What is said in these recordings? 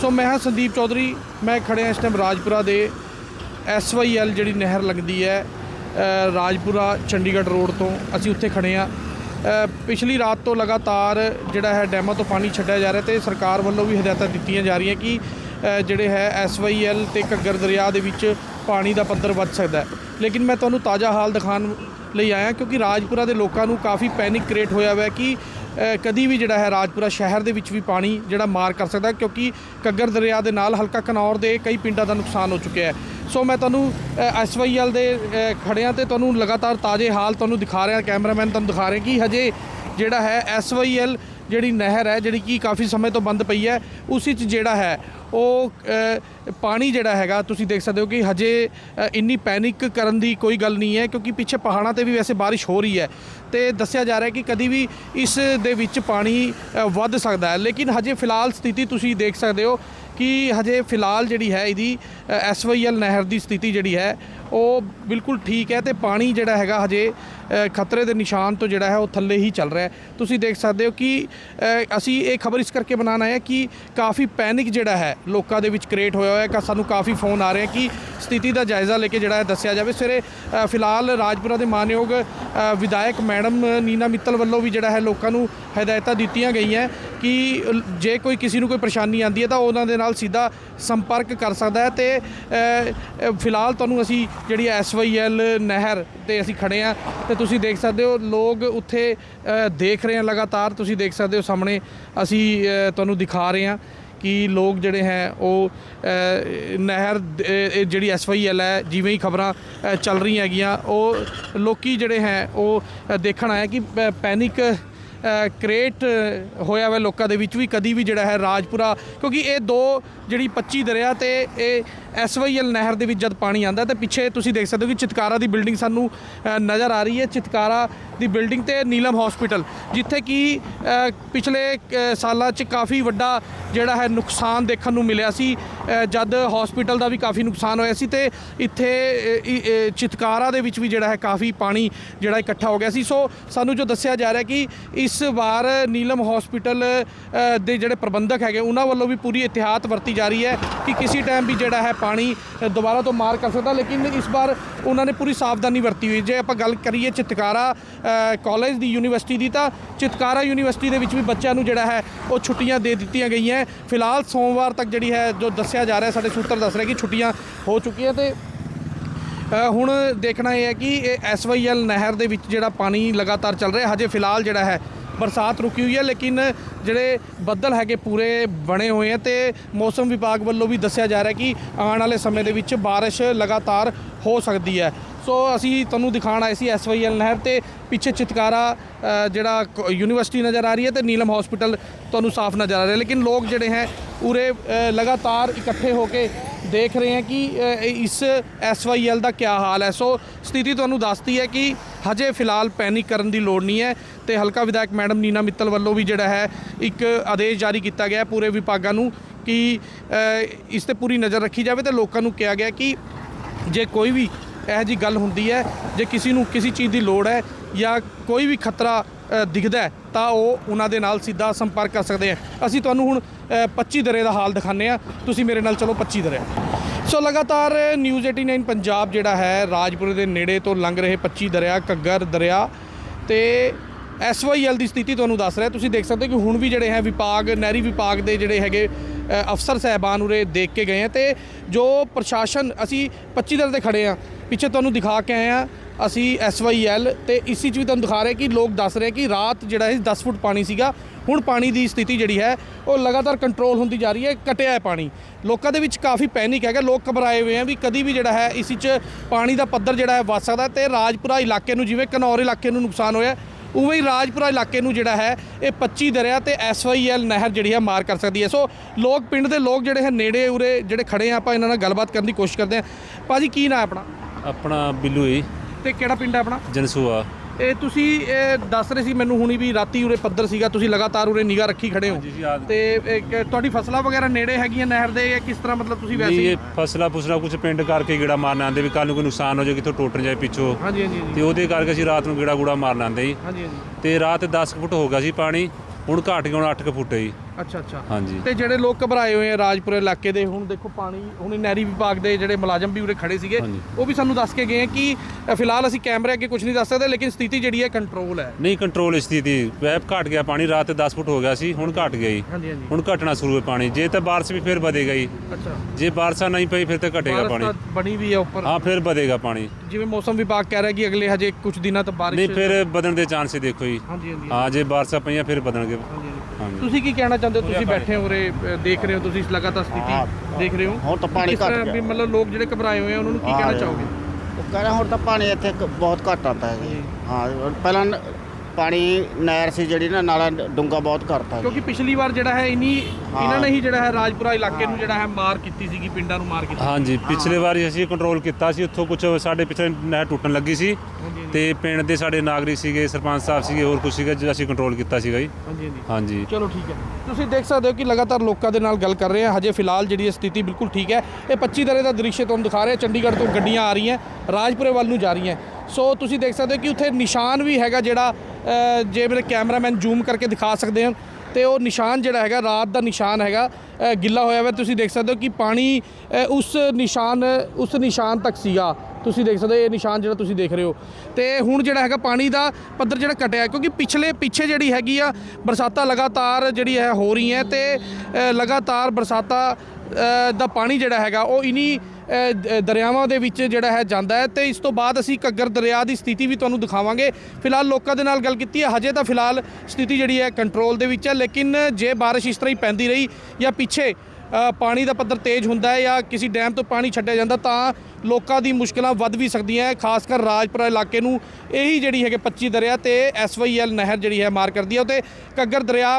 ਸੋ ਮੈਂ ਹਾਂ ਸੰਦੀਪ ਚੌਧਰੀ, ਮੈਂ ਖੜਿਆ ਇਸ ਟਾਈਮ ਰਾਜਪੁਰਾ ਦੇ ਐਸਵਾਈਐਲ ਜਿਹੜੀ ਨਹਿਰ ਲੱਗਦੀ ਹੈ ਰਾਜਪੁਰਾ ਚੰਡੀਗੜ੍ਹ ਰੋਡ ਤੋਂ ਅਸੀਂ ਉੱਥੇ ਖੜੇ ਆ ਪਿਛਲੀ ਰਾਤ ਤੋਂ ਲਗਾਤਾਰ ਜਿਹੜਾ ਹੈ ਡੈਮਾਂ ਤੋਂ ਪਾਣੀ ਛੱਡਿਆ ਜਾ ਰਿਹਾ ਤੇ ਸਰਕਾਰ ਵੱਲੋਂ ਵੀ ਹਦਾਇਤਾਂ ਦਿੱਤੀਆਂ ਜਾ ਰਹੀਆਂ ਕਿ ਜਿਹੜੇ ਹੈ ਐਸਵਾਈਐਲ ਤੇ ਘੱਗਰ ਦਰਿਆ ਦੇ ਵਿੱਚ ਪਾਣੀ ਦਾ ਪੱਧਰ ਵੱਧ ਸਕਦਾ ਹੈ। ਲੇਕਿਨ ਮੈਂ ਤੁਹਾਨੂੰ ਤਾਜ਼ਾ ਹਾਲ ਦਿਖਾਉਣ ਲਈ ਆਇਆ ਕਿਉਂਕਿ ਰਾਜਪੁਰਾ ਦੇ ਲੋਕਾਂ ਨੂੰ ਕਾਫੀ ਪੈਨਿਕ ਕ੍ਰੀਏਟ ਹੋਇਆ ਹੋਇਆ ਕਿ ਕਦੀ ਵੀ ਜਿਹੜਾ ਹੈ ਰਾਜਪੁਰਾ ਸ਼ਹਿਰ ਦੇ ਵਿੱਚ ਵੀ ਪਾਣੀ ਜਿਹੜਾ ਮਾਰ ਕਰ ਸਕਦਾ ਕਿਉਂਕਿ ਘੱਗਰ ਦਰਿਆ ਦੇ ਨਾਲ ਹਲਕਾ ਕਨੌਰ ਦੇ ਕਈ ਪਿੰਡਾਂ ਦਾ ਨੁਕਸਾਨ ਹੋ ਚੁੱਕਿਆ ਹੈ। ਸੋ ਮੈਂ ਤੁਹਾਨੂੰ ਐਸਵਾਈਐਲ ਦੇ ਅ, ਖੜਿਆਂ ਤੇ ਤੁਹਾਨੂੰ ਲਗਾਤਾਰ ਤਾਜ਼ੇ ਹਾਲ ਤੁਹਾਨੂੰ ਦਿਖਾ ਰਿਹਾ ਕੈਮਰਾਮੈਨ ਤੁਹਾਨੂੰ ਦਿਖਾ ਰਿਹਾ ਕਿ ਹਜੇ ਜਿਹੜਾ ਹੈ ਐਸਵਾਈਐਲ ਜਿਹੜੀ ਨਹਿਰ ਹੈ ਜਿਹੜੀ ਕਿ ਕਾਫੀ ਸਮੇਂ ਤੋਂ ਬੰਦ ਪਈ ਹੈ ਉਸ 'ਚ ਜਿਹੜਾ ਹੈ ਉਹ ਪਾਣੀ ਜਿਹੜਾ ਹੈਗਾ, ਤੁਸੀਂ ਦੇਖ ਸਕਦੇ ਹੋ ਕਿ ਹਜੇ ਇੰਨੀ ਪੈਨਿਕ ਕਰਨ ਦੀ ਕੋਈ ਗੱਲ ਨਹੀਂ ਹੈ, ਕਿਉਂਕਿ ਪਿੱਛੇ ਪਹਾੜਾਂ ਤੇ ਵੀ ਵੈਸੇ ਬਾਰਿਸ਼ ਹੋ ਰਹੀ ਹੈ। ਤੇ ਦੱਸਿਆ ਜਾ ਰਿਹਾ ਕਿ ਕਦੀ ਵੀ ਇਸ ਦੇ ਵਿੱਚ ਪਾਣੀ ਵੱਧ ਸਕਦਾ ਹੈ। ਲੇਕਿਨ ਹਜੇ ਫਿਲਹਾਲ ਸਥਿਤੀ ਤੁਸੀਂ ਦੇਖ ਸਕਦੇ ਹੋ ਕਿ ਹਜੇ ਫਿਲਹਾਲ ਜਿਹੜੀ ਹੈ ਇਹਦੀ ਐਸਵਾਈਐਲ ਨਹਿਰ ਦੀ ਸਥਿਤੀ ਜਿਹੜੀ ਹੈ ਉਹ ਬਿਲਕੁਲ ਠੀਕ ਹੈ ਤੇ ਪਾਣੀ ਜਿਹੜਾ ਹੈਗਾ ਹਜੇ ਖਤਰੇ ਦੇ ਨਿਸ਼ਾਨ ਤੋਂ ਜਿਹੜਾ ਹੈ ਉਹ ਥੱਲੇ ਹੀ ਚੱਲ ਰਿਹਾ ਹੈ। ਤੁਸੀਂ ਦੇਖ ਸਕਦੇ ਹੋ ਕਿ ਅਸੀਂ ਇਹ ਖਬਰ ਇਸ ਕਰਕੇ ਬਣਾਉਣ ਆਏ ਕਿ ਕਾਫੀ ਪੈਨਿਕ ਜਿਹੜਾ ਹੈ ਲੋਕਾਂ ਦੇ ਵਿੱਚ ਕ੍ਰੀਏਟ ਹੋਇਆ ਹੋਇਆ ਹੈ। ਕਿ, ਸਾਨੂੰ ਕਾਫੀ ਫੋਨ ਆ ਰਹੇ ਕਿ ਸਥਿਤੀ ਦਾ ਜਾਇਜ਼ਾ ਲੈ ਕੇ ਜਿਹੜਾ ਹੈ ਦੱਸਿਆ ਜਾਵੇ। ਸਵੇਰੇ ਫਿਲਹਾਲ ਰਾਜਪੁਰਾ ਦੇ ਮਾਨਯੋਗ ਵਿਧਾਇਕ ਮੈਡਮ ਨੀਨਾ ਮਿੱਤਲ ਵੱਲੋਂ ਵੀ ਜਿਹੜਾ ਹੈ ਲੋਕਾਂ ਨੂੰ ਹਦਾਇਤਾਂ ਦਿੱਤੀਆਂ ਗਈਆਂ ਕਿ ਜੇ ਕੋਈ ਕਿਸੇ ਨੂੰ ਕੋਈ ਪਰੇਸ਼ਾਨੀ ਆਂਦੀ ਹੈ ਤਾਂ ਉਹਨਾਂ ਦੇ ਨਾਲ ਸਿੱਧਾ ਸੰਪਰਕ ਕਰ ਸਕਦਾ ਹੈ ਤੇ ਫਿਲਹਾਲ ਤੁਹਾਨੂੰ ਅਸੀਂ ਜਿਹੜੀ ਐਸਵਾਈਐਲ ਨਹਿਰ ਤੇ ਅਸੀਂ ਖੜੇ ਆ ਤੇ ਤੁਸੀਂ ਦੇਖ ਸਕਦੇ ਹੋ ਲੋਕ ਉੱਥੇ ਦੇਖ ਰਹੇ ਆ ਲਗਾਤਾਰ, ਤੁਸੀਂ ਦੇਖ ਸਕਦੇ ਹੋ ਸਾਹਮਣੇ ਅਸੀਂ ਤੁਹਾਨੂੰ ਦਿਖਾ ਰਹੇ ਆ ਕਿ ਲੋਕ ਜਿਹੜੇ ਹੈ ਉਹ ਨਹਿਰ ਦ- ਇਹ ਇਹ ਜਿਹੜੀ ਐਸਵਾਈਐਲ ਹੈ, ਜਿਵੇਂ ਹੀ ਖਬਰਾਂ ਚੱਲ ਰਹੀਆਂ ਹੈਗੀਆਂ, ਉਹ ਲੋਕੀ ਜਿਹੜੇ ਹੈ ਉਹ ਦੇਖਣ ਆਇਆ ਕਿ ਪੈ- ਪੈਨਿਕ ਕ੍ਰੀਏਟ ਹੋਇਆ ਹੋਇਆ ਲੋਕਾਂ ਦੇ ਵਿੱਚ ਵੀ, ਕਦੀ ਵੀ ਜਿਹੜਾ ਹੈ ਰਾਜਪੁਰਾ, ਕਿਉਂਕਿ ਇਹ ਦੋ ਜਿਹੜੀ 25 ਦਰਿਆ ਤੇ ਇਹ ਐਸਵਾਈਐਲ ਨਹਿਰ ਦੇ ਵਿੱਚ ਜਦ ਪਾਣੀ ਆਂਦਾ ਤਾਂ ਪਿੱਛੇ ਤੁਸੀਂ ਦੇਖ ਸਕਦੇ ਹੋ ਕਿ ਚਿਤਕਾਰਾ ਦੀ ਬਿਲਡਿੰਗ ਸਾਨੂੰ ਨਜ਼ਰ ਆ ਰਹੀ ਹੈ। ਚਿਤਕਾਰਾ ਦੀ ਬਿਲਡਿੰਗ ਤੇ ਨੀਲਮ ਹਸਪੀਟਲ ਜਿੱਥੇ ਕਿ ਪਿਛਲੇ ਸਾਲਾਂ 'ਚ ਕਾਫੀ ਵੱਡਾ ਜਿਹੜਾ ਹੈ ਨੁਕਸਾਨ ਦੇਖਣ ਨੂੰ ਮਿਲਿਆ ਸੀ। ਜਦ ਹਸਪੀਟਲ ਦਾ ਵੀ ਕਾਫੀ ਨੁਕਸਾਨ ਹੋਇਆ ਸੀ ਤੇ ਇੱਥੇ ਚਿਤਕਾਰਾ ਦੇ ਵਿੱਚ ਵੀ ਜਿਹੜਾ ਹੈ ਕਾਫੀ ਪਾਣੀ ਜਿਹੜਾ ਇਕੱਠਾ ਹੋ ਗਿਆ ਸੀ। ਸੋ ਸਾਨੂੰ ਜੋ ਦੱਸਿਆ ਜਾ ਰਿਹਾ ਕਿ ਇਸ ਵਾਰ ਨੀਲਮ ਹਸਪੀਟਲ ਦੇ ਜਿਹੜੇ ਪ੍ਰਬੰਧਕ ਹੈਗੇ, ਉਹਨਾਂ ਵੱਲੋਂ ਵੀ ਪੂਰੀ ਇਤਿਹਾਤ ਵਰਤੀ ਜਾ ਰਹੀ ਹੈ ਕਿ ਕਿਸੇ ਟਾਈਮ ਵੀ ਜਿਹੜਾ ਹੈ ਪਾਣੀ ਦੁਬਾਰਾ ਤੋਂ ਮਾਰ ਕਰ ਸਕਦਾ ਲੇਕਿਨ ਇਸ ਵਾਰ ਉਹਨਾਂ ਨੇ ਪੂਰੀ ਸਾਵਧਾਨੀ ਵਰਤੀ ਹੋਈ। ਜੇ ਆਪਾਂ ਗੱਲ ਕਰੀਏ ਚਿਤਕਾਰਾ ਅ, ਕਾਲਜ ਦੀ ਯੂਨੀਵਰਸਿਟੀ ਦੀ ਤਾਂ ਚਿਤਕਾਰਾ ਯੂਨੀਵਰਸਿਟੀ ਦੇ ਵਿੱਚ ਵੀ ਬੱਚਿਆਂ ਨੂੰ ਜਿਹੜਾ ਹੈ ਉਹ ਛੁੱਟੀਆਂ ਦੇ ਦਿੱਤੀਆਂ ਗਈਆਂ। ਫਿਲਹਾਲ ਸੋਮਵਾਰ ਤੱਕ ਜਿਹੜੀ ਹੈ ਜੋ ਦੱਸਿਆ ਜਾ ਰਿਹਾ ਸਾਡੇ ਸੂਤਰ ਦੱਸ ਰਹੇ ਕਿ ਛੁੱਟੀਆਂ ਹੋ ਚੁੱਕੀਆਂ ਤੇ ਹੁਣ ਦੇਖਣਾ ਇਹ ਹੈ ਕਿ ਇਹ ਐਸਵਾਈਐਲ ਨਹਿਰ ਦੇ ਵਿੱਚ ਜਿਹੜਾ ਪਾਣੀ ਲਗਾਤਾਰ ਚੱਲ ਰਿਹਾ ਹਜੇ ਫਿਲਹਾਲ ਜਿਹੜਾ ਹੈ ਬਰਸਾਤ ਰੁਕੀ ਹੋਈ ਹੈ, ਲੇਕਿਨ ਜਿਹੜੇ ਬੱਦਲ ਹੈਗੇ ਪੂਰੇ ਬਣੇ ਹੋਏ ਆ ਤੇ ਮੌਸਮ ਵਿਭਾਗ ਵੱਲੋਂ ਵੀ ਦੱਸਿਆ ਜਾ ਰਿਹਾ ਕਿ ਆਉਣ ਵਾਲੇ ਸਮੇਂ ਦੇ ਵਿੱਚ ਬਾਰਿਸ਼ ਲਗਾਤਾਰ ਹੋ ਸਕਦੀ ਹੈ। ਸੋ ਅਸੀਂ ਤੁਹਾਨੂੰ ਦਿਖਾਉਣ ਆਏ ਸੀ ਐਸਵਾਈਐਲ ਨਹਿਰ ਤੇ ਪਿੱਛੇ ਚਿਤਕਾਰਾ ਜਿਹੜਾ ਕ- ਯੂਨੀਵਰਸਿਟੀ ਨਜ਼ਰ ਆ ਰਹੀ ਹੈ ਤੇ ਨੀਲਮ ਹਸਪੀਟਲ ਤੁਹਾਨੂੰ ਸਾਫ਼ ਨਜ਼ਰ ਆ ਰਿਹਾ ਲੇਕਿਨ ਲੋਕ ਜਿਹੜੇ ਹੈ ਉਰੇ ਲਗਾਤਾਰ ਇਕੱਠੇ ਹੋ ਕੇ ਦੇਖ ਰਹੇ ਹੈ ਕਿ ਅ, ਇਸ ਐਸਵਾਈਐਲ ਦਾ ਕੀ ਹਾਲ ਹੈ। ਸੋ ਸਥਿਤੀ ਤੁਹਾਨੂੰ ਦੱਸਦੀ ਹੈ ਕਿ ਹਜੇ ਫਿਲਹਾਲ ਪੈਨਿਕ ਕਰਨ ਦੀ ਲੋੜ ਨਹੀਂ ਹੈ ਤੇ ਹਲਕਾ ਵਿਧਾਇਕ ਮੈਡਮ ਨੀਨਾ ਮਿੱਤਲ ਵੱਲੋਂ ਵੀ ਜਿਹੜਾ ਹੈ ਇੱਕ ਆਦੇਸ਼ ਜਾਰੀ ਕੀਤਾ ਗਿਆ ਪੂਰੇ ਵਿਭਾਗਾਂ ਨੂੰ ਕਿ ਇਸ ਤੇ ਪੂਰੀ ਨਜ਼ਰ ਰੱਖੀ ਜਾਵੇ ਤੇ ਲੋਕਾਂ ਨੂੰ ਕਿਹਾ ਗਿਆ ਕਿ ਜੇ ਕੋਈ ਵੀ ਇਹੋ ਜੀ ਗੱਲ ਹੁੰਦੀ ਹੈ ਜੇ ਕਿਸੇ ਨੂੰ ਕਿਸੇ ਚੀਜ਼ ਦੀ ਲੋੜ ਹੈ ਜਾਂ ਕੋਈ ਵੀ ਖਤਰਾ ਦਿਖਦਾ ਤਾਂ ਉਹ ਉਹਨਾਂ ਦੇ ਨਾਲ ਸਿੱਧਾ ਸੰਪਰਕ ਕਰ ਸਕਦੇ ਆ ਅਸੀਂ ਤੁਹਾਨੂੰ ਹੁਣ 25 ਦਰੇ ਦਾ ਹਾਲ ਦਿਖਾਉਂਦੇ ਆ ਤੁਸੀਂ ਮੇਰੇ ਨਾਲ ਚਲੋ 25 ਦਰਿਆ ਸੋ ਲਗਾਤਾਰ ਨਿਊਜ਼ 89 ਪੰਜਾਬ ਜਿਹੜਾ ਹੈ, ਰਾਜਪੁਰ ਦੇ ਨੇੜੇ ਤੋਂ ਲੰਘ ਰਹੇ 25 ਦਰਿਆ, ਘੱਗਰ ਦਰਿਆ। ਤੇ ਐਸਵਾਈਐਲ ਦੀ ਸਥਿਤੀ ਤੁਹਾਨੂੰ ਦੱਸ ਰਿਹਾ। ਤੁਸੀਂ ਦੇਖ ਸਕਦੇ ਹੋ ਕਿ ਹੁਣ ਵੀ ਜਿਹੜੇ ਹੈ ਵਿਭਾਗ, ਨਹਿਰੀ ਵਿਭਾਗ ਦੇ ਜਿਹੜੇ ਹੈਗੇ ਅਫਸਰ ਸਹਿਬਾਨ ਉਰੇ ਦੇਖ ਕੇ ਗਏ ਆ ਤੇ ਜੋ ਪ੍ਰਸ਼ਾਸਨ, ਅਸੀਂ 25 ਦਰ ਤੇ ਖੜੇ ਆ ਪਿੱਛੇ ਤੁਹਾਨੂੰ ਦਿਖਾ ਕੇ ਆਏ ਆ ਅਸੀਂ ਐਸਵਾਈਐਲ ਤੇ ਇਸੀ ਚ ਵੀ ਤੁਹਾਨੂੰ ਦਿਖਾ ਰਹੇ ਕਿ ਲੋਕ ਦੱਸ ਰਹੇ ਕਿ ਰਾਤ ਜਿਹੜਾ ਹੈ 10 ਫੁੱਟ ਪਾਣੀ ਸੀਗਾ ਹੁਣ ਪਾਣੀ ਦੀ ਸਥਿਤੀ ਜਿਹੜੀ ਹੈ ਉਹ ਲਗਾਤਾਰ ਕੰਟਰੋਲ ਹੁੰਦੀ ਜਾ ਰਹੀ ਹੈ ਕਟਿਆ ਹੈ ਪਾਣੀ। ਲੋਕਾਂ ਦੇ ਵਿੱਚ ਕਾਫੀ ਪੈਨਿਕ ਹੈਗਾ ਲੋਕ ਘਬਰਾਏ ਹੋਏ ਆ ਵੀ ਕਦੀ ਵੀ ਜਿਹੜਾ ਹੈ ਇਸ ਵਿੱਚ ਪਾਣੀ ਦਾ ਪੱਧਰ ਜਿਹੜਾ ਹੈ ਵੱਧ ਸਕਦਾ ਤੇ ਰਾਜਪੁਰਾ ਇਲਾਕੇ ਨੂੰ ਜਿਵੇਂ ਕਨੌਰ ਇਲਾਕੇ ਨੂੰ ਨੁਕਸਾਨ ਹੋਇਆ ਉਵੇਂ ਹੀ ਰਾਜਪੁਰਾ ਇਲਾਕੇ ਨੂੰ ਜਿਹੜਾ ਹੈ ਇਹ 25 ਦਰਿਆ ਤੇ ਐਸਵਾਈਐਲ ਨਹਿਰ ਜਿਹੜੀ ਹੈ ਮਾਰ ਕਰ ਸਕਦੀ ਹੈ। ਸੋ ਲੋਕ ਪਿੰਡ ਦੇ ਲੋਕ ਜਿਹੜੇ ਹੈ ਨੇੜੇ ਉਰੇ ਜਿਹੜੇ ਖੜੇ ਆ ਆਪਾਂ ਇਹਨਾਂ ਨਾਲ ਗੱਲਬਾਤ ਕਰਨ ਦੀ ਕੋਸ਼ਿਸ਼ ਕਰਦੇ ਆ ਭਾਜੀ ਕੀ ਨਾਂ ਹੈ ਆਪਣਾ? ਆਪਣਾ ਬਿੱਲੂ ਜੀ। ਤੇ ਕਿਹੜਾ ਪਿੰਡ ਹੈ ਆਪਣਾ? ਜਨਸੂਆ। ਇਹ ਤੁਸੀਂ ਇਹ ਦੱਸ ਰਹੇ ਸੀ ਮੈਨੂੰ ਹੁਣੀ ਵੀ ਰਾਤੀ ਉਰੇ ਪੱਧਰ ਸੀਗਾ ਤੁਸੀਂ ਲਗਾਤਾਰ ਉਰੇ ਨਿਗਾਹ ਰੱਖੀ ਖੜੇ ਹੋ। ਹਾਂਜੀ ਜੀ, ਯਾਦ- ਤੇ ਇਹ ਕਿ ਤੁਹਾਡੀ ਫਸਲਾਂ ਵਗੈਰਾ ਨੇੜੇ ਹੈਗੀਆਂ ਨਹਿਰ ਦੇ ਜਾਂ ਕਿਸ ਤਰ੍ਹਾਂ ਮਤਲਬ ਤੁਸੀਂ ਵੈਸੇ ਨਹੀਂ ਹੀ ਇਹ ਫਸਲਾ ਫੁਸਲਾ ਕੁਝ ਪਿੰਡ ਕਰਕੇ ਗੇੜਾ ਮਾਰਨ ਆਉਂਦੇ ਵੀ ਕੱਲ ਨੂੰ ਕੋਈ ਨੁਕਸਾਨ ਹੋ ਜਾਏ ਕਿਥੋਂ ਟੁੱਟ ਜਾਏ ਪਿੱਛੋਂ। ਹਾਂਜੀ ਹਾਂਜੀ ਹਾਂਜੀ। ਤੇ ਉਹਦੇ ਕਰਕੇ ਅਸੀਂ ਰਾਤ ਨੂੰ ਗੇੜਾ ਗੂੜਾ ਮਾਰਨ ਆਉਂਦੇ ਜੀ। ਹਾਂਜੀ ਹਾਂਜੀ। ਤੇ ਰਾਤ 10 ਕੁ ਫੁੱਟ ਹੋ ਗਿਆ ਸੀ ਪਾਣੀ ਹੁਣ ਘਟ ਗਿਆ ਹੁਣ 8 ਕੁ ਫੁੱਟ ਹੈ ਜੀ। ਅੱਛਾ ਅੱਛਾ। ਹਾਂਜੀ। ਤੇ ਜਿਹੜੇ ਲੋਕ ਘਬਰਾਏ ਹੋਏ ਆ ਰਾਜਪੁਰੇ ਇਲਾਕੇ ਦੇ ਹੁਣ ਦੇਖੋ ਪਾਣੀ ਹੁਣ ਨਹਿਰੀ ਵਿਭਾਗ ਦੇ ਜਿਹੜੇ ਮੁਲਾਜ਼ਮ ਵੀ ਉਰੇ ਖੜੇ ਸੀਗੇ ਹਾਂਜੀ। ਉਹ ਵੀ ਸਾਨੂੰ ਦੱਸ ਕੇ ਗਏ ਆ ਕਿ ਅ, ਫਿਲਹਾਲ ਅਸੀਂ ਕੈਮਰੇ ਅੱਗੇ ਕੁਝ ਨਹੀਂ ਦੱਸ ਸਕਦੇ ਲੇਕਿਨ ਸਥਿਤੀ ਜਿਹੜੀ ਹੈ ਕੰਟਰੋਲ ਹੈ। ਨਹੀਂ ਕੰਟਰੋਲ ਸਥਿਤੀ ਵੈਬ ਘਟ ਗਿਆ ਪਾਣੀ ਰਾਤ 10 ਫੁੱਟ ਹੋ ਗਿਆ ਸੀ ਹੁਣ ਘਟ ਗਿਆ ਜੀ। ਹਾਂਜੀ ਹਾਂਜੀ। ਹੁਣ ਘਟਣਾ ਸ਼ੁਰੂ ਹੈ ਪਾਣੀ। ਜੇ ਤਾਂ ਬਾਰਿਸ਼ ਵੀ ਫਿਰ ਵਧੇਗਾ ਜੀ। ਅੱਛਾ। ਜੇ ਬਾਰਿਸ਼ਾਂ ਨਹੀਂ ਪਈ ਫਿਰ ਤਾਂ ਘਟੇਗਾ ਪਾਣੀ। ਬਣੀ ਵੀ ਹੈ ਉੱਪਰ। ਹਾਂ ਫਿਰ ਵਧੇਗਾ ਪਾਣੀ। ਜਿਵੇਂ ਮੌਸਮ ਵਿਭਾਗ ਕਹਿ ਰਿਹਾ ਕਿ ਅਗਲੇ ਹਜੇ ਕੁਝ ਦਿਨਾਂ ਤੱਕ ਬਾਰਿਸ਼ ਨਹੀਂ ਫਿਰ ਵਧਣ ਦੇ ਚਾਂਸ ਦੇਖੋ ਜੀ। ਹਾਂਜੀ ਹਾਂਜੀ। ਹਾਂ ਜੇ ਬਾਰਿਸ਼ਾਂ ਪਈਆਂ ਫਿਰ ਵਧਣਗੇ। ਹਾਂਜੀ, ਹਾਂਜੀ। ਤੁਸੀਂ ਕੀ ਕਹਿਣਾ ਚਾਹੁੰਦੇ ਹੋ? ਤੁਸੀਂ ਬੈਠੇ ਹੋ ਉਰੇ ਅ, ਦੇਖ ਰਹੇ ਹੋ ਤੁਸੀਂ ਲਗਾਤਾਰ ਸਥਿਤੀ ਦੇਖ ਰਹੇ ਹੋ। ਹੁਣ ਤਾਂ ਪਾਣੀ ਕਿਸ ਤਰ੍ਹਾਂ ਘੱਟ ਵੀ ਗਿਆ ਮਤਲਬ ਲੋਕ ਜਿਹੜੇ ਘਬਰਾਏ ਹੋਏ ਆ ਉਹਨਾਂ ਨੂੰ ਕੀ ਕਹਿਣਾ। ਚਾਹੋਗੇ? ਉਹ ਕਹਿੰਦਾ ਹੁਣ ਤਾਂ ਪਾਣੀ ਇੱਥੇ ਕ- ਬਹੁਤ ਘੱਟ ਆਉਂਦਾ ਹੈ ਜੀ। ਹਾਂ ਪਹਿਲਾਂ ਨ- ਪਾਣੀ ਨਹਿਰ ਸੀ ਜਿਹੜੀ ਨਾ ਨਾਲਾ ਡੂੰਗਾ ਬਹੁਤ ਕਰਤਾ ਕਿਉਂਕਿ ਪਿਛਲੀ ਵਾਰ ਜਿਹੜਾ ਹੈ ਇਨੀ ਇਹਨਾਂ ਨੇ ਹੀ। ਜਿਹੜਾ ਹੈ ਰਾਜਪੁਰਾ ਇਲਾਕੇ ਨੂੰ ਜਿਹੜਾ ਹੈ ਮਾਰ ਕੀਤੀ ਸੀਗੀ ਪਿੰਡਾਂ ਨੂੰ ਮਾਰ ਕੀਤੀ ਹਾਂਜੀ ਪਿਛਲੇ ਵਾਰੀ ਅਸੀਂ ਕੰਟਰੋਲ ਕੀਤਾ ਸੀ ਉੱਥੋਂ ਕੁਝ ਸਾਡੇ ਪਿੱਛੇ ਨਹਿਰ ਟੁੱਟਣ ਲੱਗੀ ਸੀ। ਤੇ ਪਿੰਡ ਦੇ ਸਾਡੇ ਨਾਗਰਿਕ ਸੀਗੇ ਸਰਪੰਚ ਸਾਹਿਬ ਸੀਗੇ ਹੋਰ ਕੁਝ ਸੀਗਾ ਜੋ ਅਸੀਂ ਕੰਟਰੋਲ ਕੀਤਾ ਸੀਗਾ ਜੀ। ਹਾਂਜੀ ਹਾਂਜੀ। ਹਾਂਜੀ। ਚਲੋ ਠੀਕ ਹੈ। ਤੁਸੀਂ ਦੇਖ ਸਕਦੇ ਹੋ ਕਿ ਲਗਾਤਾਰ ਲੋਕਾਂ ਦੇ ਨਾਲ ਗੱਲ ਕਰ ਰਹੇ ਹਾਂ। ਹਜੇ ਫਿਲਹਾਲ ਜਿਹੜੀ ਇਹ ਸਥਿਤੀ ਬਿਲਕੁਲ ਠੀਕ ਹੈ। ਇਹ 25 ਦਰੇ ਦਾ ਦ੍ਰਿਸ਼ ਤੁਹਾਨੂੰ ਦਿਖਾ ਰਿਹਾ। ਚੰਡੀਗੜ੍ਹ ਤੋਂ ਗੱਡੀਆਂ ਆ ਰਹੀਆਂ ਰਾਜਪੁਰੇ ਵੱਲ ਨੂੰ ਜਾ ਰਹੀਆਂ। ਸੋ ਤੁਸੀਂ ਦੇਖ ਸਕਦੇ ਹੋ ਕਿ ਉੱਥੇ ਨਿਸ਼ਾਨ ਵੀ ਹੈਗਾ ਜਿਹੜਾ ਜੇ ਮੇਰੇ ਕੈਮਰਾਮੈਨ ਜ਼ੂਮ ਕਰਕੇ ਦਿਖਾ ਸਕਦੇ ਹਨ ਤੇ ਉਹ ਨਿਸ਼ਾਨ ਜਿਹੜਾ ਹੈਗਾ ਰਾਤ ਦਾ ਨਿਸ਼ਾਨ ਹੈਗਾ ਗਿੱਲਾ ਹੋਇਆ ਹੋਇਆ ਤੁਸੀਂ ਦੇਖ ਸਕਦੇ ਹੋ ਕਿ ਪਾਣੀ ਉਸ ਨਿਸ਼ਾਨ ਉਸ ਨਿਸ਼ਾਨ ਤੱਕ ਸੀਗਾ। ਤੁਸੀਂ ਦੇਖ ਸਕਦੇ ਹੋ ਇਹ ਨਿਸ਼ਾਨ ਜਿਹੜਾ ਤੁਸੀਂ ਦੇਖ ਰਹੇ ਹੋ। ਤੇ ਹੁਣ ਜਿਹੜਾ ਹੈਗਾ ਪਾਣੀ ਦਾ ਪੱਧਰ ਜਿਹੜਾ ਘਟਿਆ ਕਿਉਂਕਿ ਪਿਛਲੇ ਪਿੱਛੇ ਜਿਹੜੀ ਹੈਗੀ ਆ ਬਰਸਾਤਾਂ ਲਗਾਤਾਰ ਜਿਹੜੀ ਹੈ ਹੋ ਰਹੀਆਂ ਤੇ ਅ, ਲਗਾਤਾਰ ਬਰਸਾਤਾਂ ਦਾ ਪਾਣੀ ਜਿਹੜਾ ਹੈਗਾ ਉਹ ਇਨੀ ਦਰਿਆਵਾਂ ਦੇ ਵਿੱਚ ਜਿਹੜਾ ਹੈ ਜਾਂਦਾ ਹੈ ਤੇ ਇਸ ਤੋਂ ਬਾਅਦ ਅਸੀਂ ਘੱਗਰ ਦਰਿਆ ਦੀ ਸਥਿਤੀ ਵੀ ਤੁਹਾਨੂੰ ਦਿਖਾਵਾਂਗੇ। ਫਿਲਹਾਲ ਲੋਕਾਂ ਦੇ ਨਾਲ ਗੱਲ ਕੀਤੀ ਹੈ। ਹਜੇ ਤਾਂ ਫਿਲਹਾਲ ਸਥਿਤੀ ਜਿਹੜੀ ਹੈ ਕੰਟਰੋਲ ਦੇ ਵਿੱਚ ਹੈ, ਲੇਕਿਨ ਜੇ ਬਾਰਿਸ਼ ਇਸ ਤਰ੍ਹਾਂ ਹੀ ਪੈਂਦੀ ਰਹੀ ਜਾਂ ਪਿੱਛੇ ਪਾਣੀ ਦਾ ਪੱਧਰ ਤੇਜ਼ ਹੁੰਦਾ ਹੈ ਜਾਂ ਕਿਸੇ ਡੈਮ ਤੋਂ ਪਾਣੀ ਛੱਡਿਆ ਜਾਂਦਾ ਤਾਂ ਲੋਕਾਂ ਦੀ ਮੁਸ਼ਕਲਾਂ ਵੱਧ ਵੀ ਸਕਦੀਆਂ ਹੈ। ਖਾਸ ਕਰ ਰਾਜਪੁਰਾ ਇਲਾਕੇ ਨੂੰ ਇਹੀ ਜਿਹੜੀ ਹੈਗੇ 25 ਦਰਿਆ ਤੇ ਐਸਵਾਈਐਲ ਨਹਿਰ ਜਿਹੜੀ ਹੈ ਮਾਰ ਕਰਦੀ ਹੈ। ਤੇ ਘੱਗਰ ਦਰਿਆ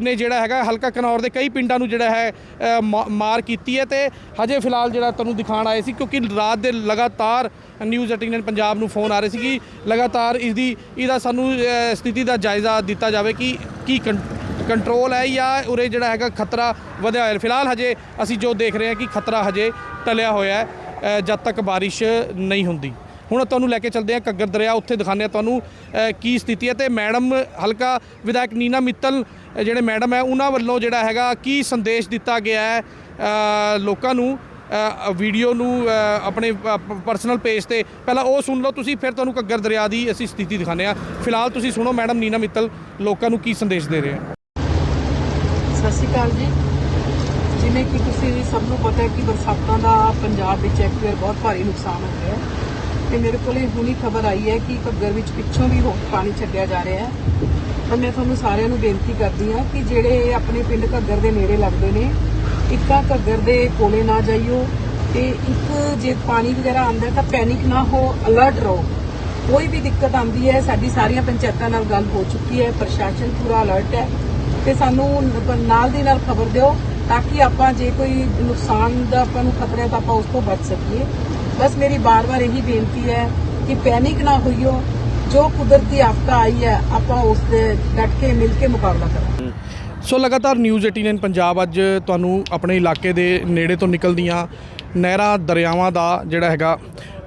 ਨੇ ਜਿਹੜਾ ਹੈਗਾ ਹਲਕਾ ਕਨੌਰ ਦੇ ਕਈ ਪਿੰਡਾਂ ਨੂੰ ਜਿਹੜਾ ਹੈ ਅ, ਮਾਰ ਕੀਤੀ ਹੈ ਤੇ ਹਜੇ ਫਿਲਹਾਲ ਜਿਹੜਾ ਤੁਹਾਨੂੰ ਦਿਖਾਣ ਆਏ ਸੀ ਕਿਉਂਕਿ ਰਾਤ ਦੇ ਲਗਾਤਾਰ ਨਿਊਜ਼ 18 ਪੰਜਾਬ ਨੂੰ ਫੋਨ ਆ ਰਹੇ ਸੀ ਕਿ ਲਗਾਤਾਰ ਇਸ ਦੀ ਇਹਦਾ ਸਾਨੂੰ ਸਥਿਤੀ ਦਾ ਜਾਇਜ਼ਾ ਦਿੱਤਾ ਜਾਵੇ ਕਿ ਕੀ ਕੰਟਰੋਲ ਹੈ ਜਾਂ ਉਰੇ ਜਿਹੜਾ ਹੈਗਾ ਖਤਰਾ ਵਧਿਆ ਹੋਇਆ। ਫਿਲਹਾਲ ਹਜੇ ਅਸੀਂ ਜੋ ਦੇਖ ਰਹੇ ਹਾਂ ਕਿ ਖਤਰਾ ਹਜੇ ਟਲਿਆ ਹੋਇਆ ਹੈ ਜਦ ਤੱਕ ਬਾਰਿਸ਼ ਨਹੀਂ ਹੁੰਦੀ। ਹੁਣ ਤੁਹਾਨੂੰ ਲੈ ਕੇ ਚੱਲਦੇ ਹਾਂ ਘੱਗਰ ਦਰਿਆ, ਉੱਥੇ ਦਿਖਾਉਂਦੇ ਹਾਂ ਤੁਹਾਨੂੰ ਕੀ ਸਥਿਤੀ ਹੈ ਤੇ ਮੈਡਮ, ਹਲਕਾ ਵਿਧਾਇਕ ਨੀਨਾ ਮਿੱਤਲ ਜਿਹੜੇ ਮੈਡਮ ਹੈ, ਉਹਨਾਂ ਵੱਲੋਂ ਜਿਹੜਾ ਹੈਗਾ ਕੀ ਸੰਦੇਸ਼ ਦਿੱਤਾ ਗਿਆ ਹੈ ਲੋਕਾਂ ਨੂੰ ਵੀਡੀਓ ਨੂੰ ਆਪਣੇ ਪਰਸਨਲ ਪੇਜ ਤੇ। ਪਹਿਲਾਂ ਉਹ ਸੁਣ ਲਓ ਤੁਸੀਂ, ਫਿਰ ਤੁਹਾਨੂੰ ਘੱਗਰ ਦਰਿਆ ਦੀ ਅਸੀਂ ਸਥਿਤੀ ਦਿਖਾਉਂਦੇ ਹਾਂ। ਫਿਲਹਾਲ ਤੁਸੀਂ ਸੁਣੋ, ਮੈਡਮ ਨੀਨਾ ਮਿੱਤਲ ਲੋਕਾਂ ਨੂੰ ਕੀ ਸੰਦੇਸ਼ ਦੇ ਰਹੇ ਹੈ। ਸਤਿ ਸ਼੍ਰੀ ਅਕਾਲ ਜੀ। ਜਿਵੇਂ ਕਿ ਤੁਸੀਂ ਸਭ ਨੂੰ ਪਤਾ ਹੈ ਕਿ ਬਰਸਾਤਾਂ ਦਾ ਪੰਜਾਬ ਵਿੱਚ ਇੱਕ ਵਾਰ ਬਹੁਤ ਭਾਰੀ ਨੁਕਸਾਨ ਹੋਇਆ ਹੈ। ਤੇ ਮੇਰੇ ਕੋਲੇ ਹੁਣੀ ਖਬਰ ਆਈ ਹੈ ਕਿ ਘੱਗਰ ਵਿੱਚ ਪਿੱਛੋਂ ਵੀ ਹੋਰ ਪਾਣੀ ਛੱਡਿਆ ਜਾ ਰਿਹਾ ਹੈ। ਤਾਂ ਮੈਂ ਤੁਹਾਨੂੰ ਸਾਰਿਆਂ ਨੂੰ ਬੇਨਤੀ ਕਰਦੀ ਹਾਂ ਕਿ ਜਿਹੜੇ ਆਪਣੇ ਪਿੰਡ ਘੱਗਰ ਦੇ ਨੇੜੇ ਲੱਗਦੇ ਨੇ, ਇੱਕਾ ਘੱਗਰ ਦੇ ਕੋਲੇ ਨਾ ਜਾਈਓ ਤੇ ਇੱਕ ਜੇ ਪਾਣੀ ਵਗੈਰਾ ਆਉਂਦਾ ਤਾਂ ਪੈਨਿਕ ਨਾ ਹੋ ਅਲਰਟ ਰਹੋ। ਕੋਈ ਵੀ ਦਿੱਕਤ ਆਉਂਦੀ ਹੈ, ਸਾਡੀ ਸਾਰੀਆਂ ਪੰਚਾਇਤਾਂ ਨਾਲ ਗੱਲ ਹੋ ਚੁੱਕੀ ਹੈ, ਪ੍ਰਸ਼ਾਸਨ ਪੂਰਾ ਅਲਰਟ ਹੈ ਤੇ ਸਾਨੂੰ ਨਾਲ ਦੀ ਨਾਲ ਖਬਰ ਦਿਓ ਤਾਂ ਕਿ ਆਪਾਂ ਜੇ ਕੋਈ ਨੁਕਸਾਨ ਦਾ ਆਪਾਂ ਨੂੰ ਖਤਰਾ ਤਾਂ ਆਪਾਂ ਉਸ ਤੋਂ ਬਚ ਸਕੀਏ। ਬਸ ਮੇਰੀ ਬਾਰ-ਬਾਰ ਇਹੀ ਬੇਨਤੀ ਹੈ ਕਿ ਪੈਨਿਕ ਨਾ ਹੋਈਓ। ਜੋ ਕੁਦਰਤੀ ਆਫਤਾ ਆਈ ਹੈ ਆਪਾਂ ਉਸ ਦੇ ਡਟ ਕੇ ਮਿਲ ਕੇ ਮੁਕਾਬਲਾ ਕਰਾਂਗੇ। ਸੋ ਲਗਾਤਾਰ ਨਿਊਜ਼ 18 ਪੰਜਾਬ ਅੱਜ ਤੁਹਾਨੂੰ ਆਪਣੇ ਇਲਾਕੇ ਦੇ ਨੇੜੇ ਤੋਂ ਨਿਕਲਦੀਆਂ ਨਹਿਰਾਂ ਦਰਿਆਵਾਂ ਦਾ ਜਿਹੜਾ ਹੈਗਾ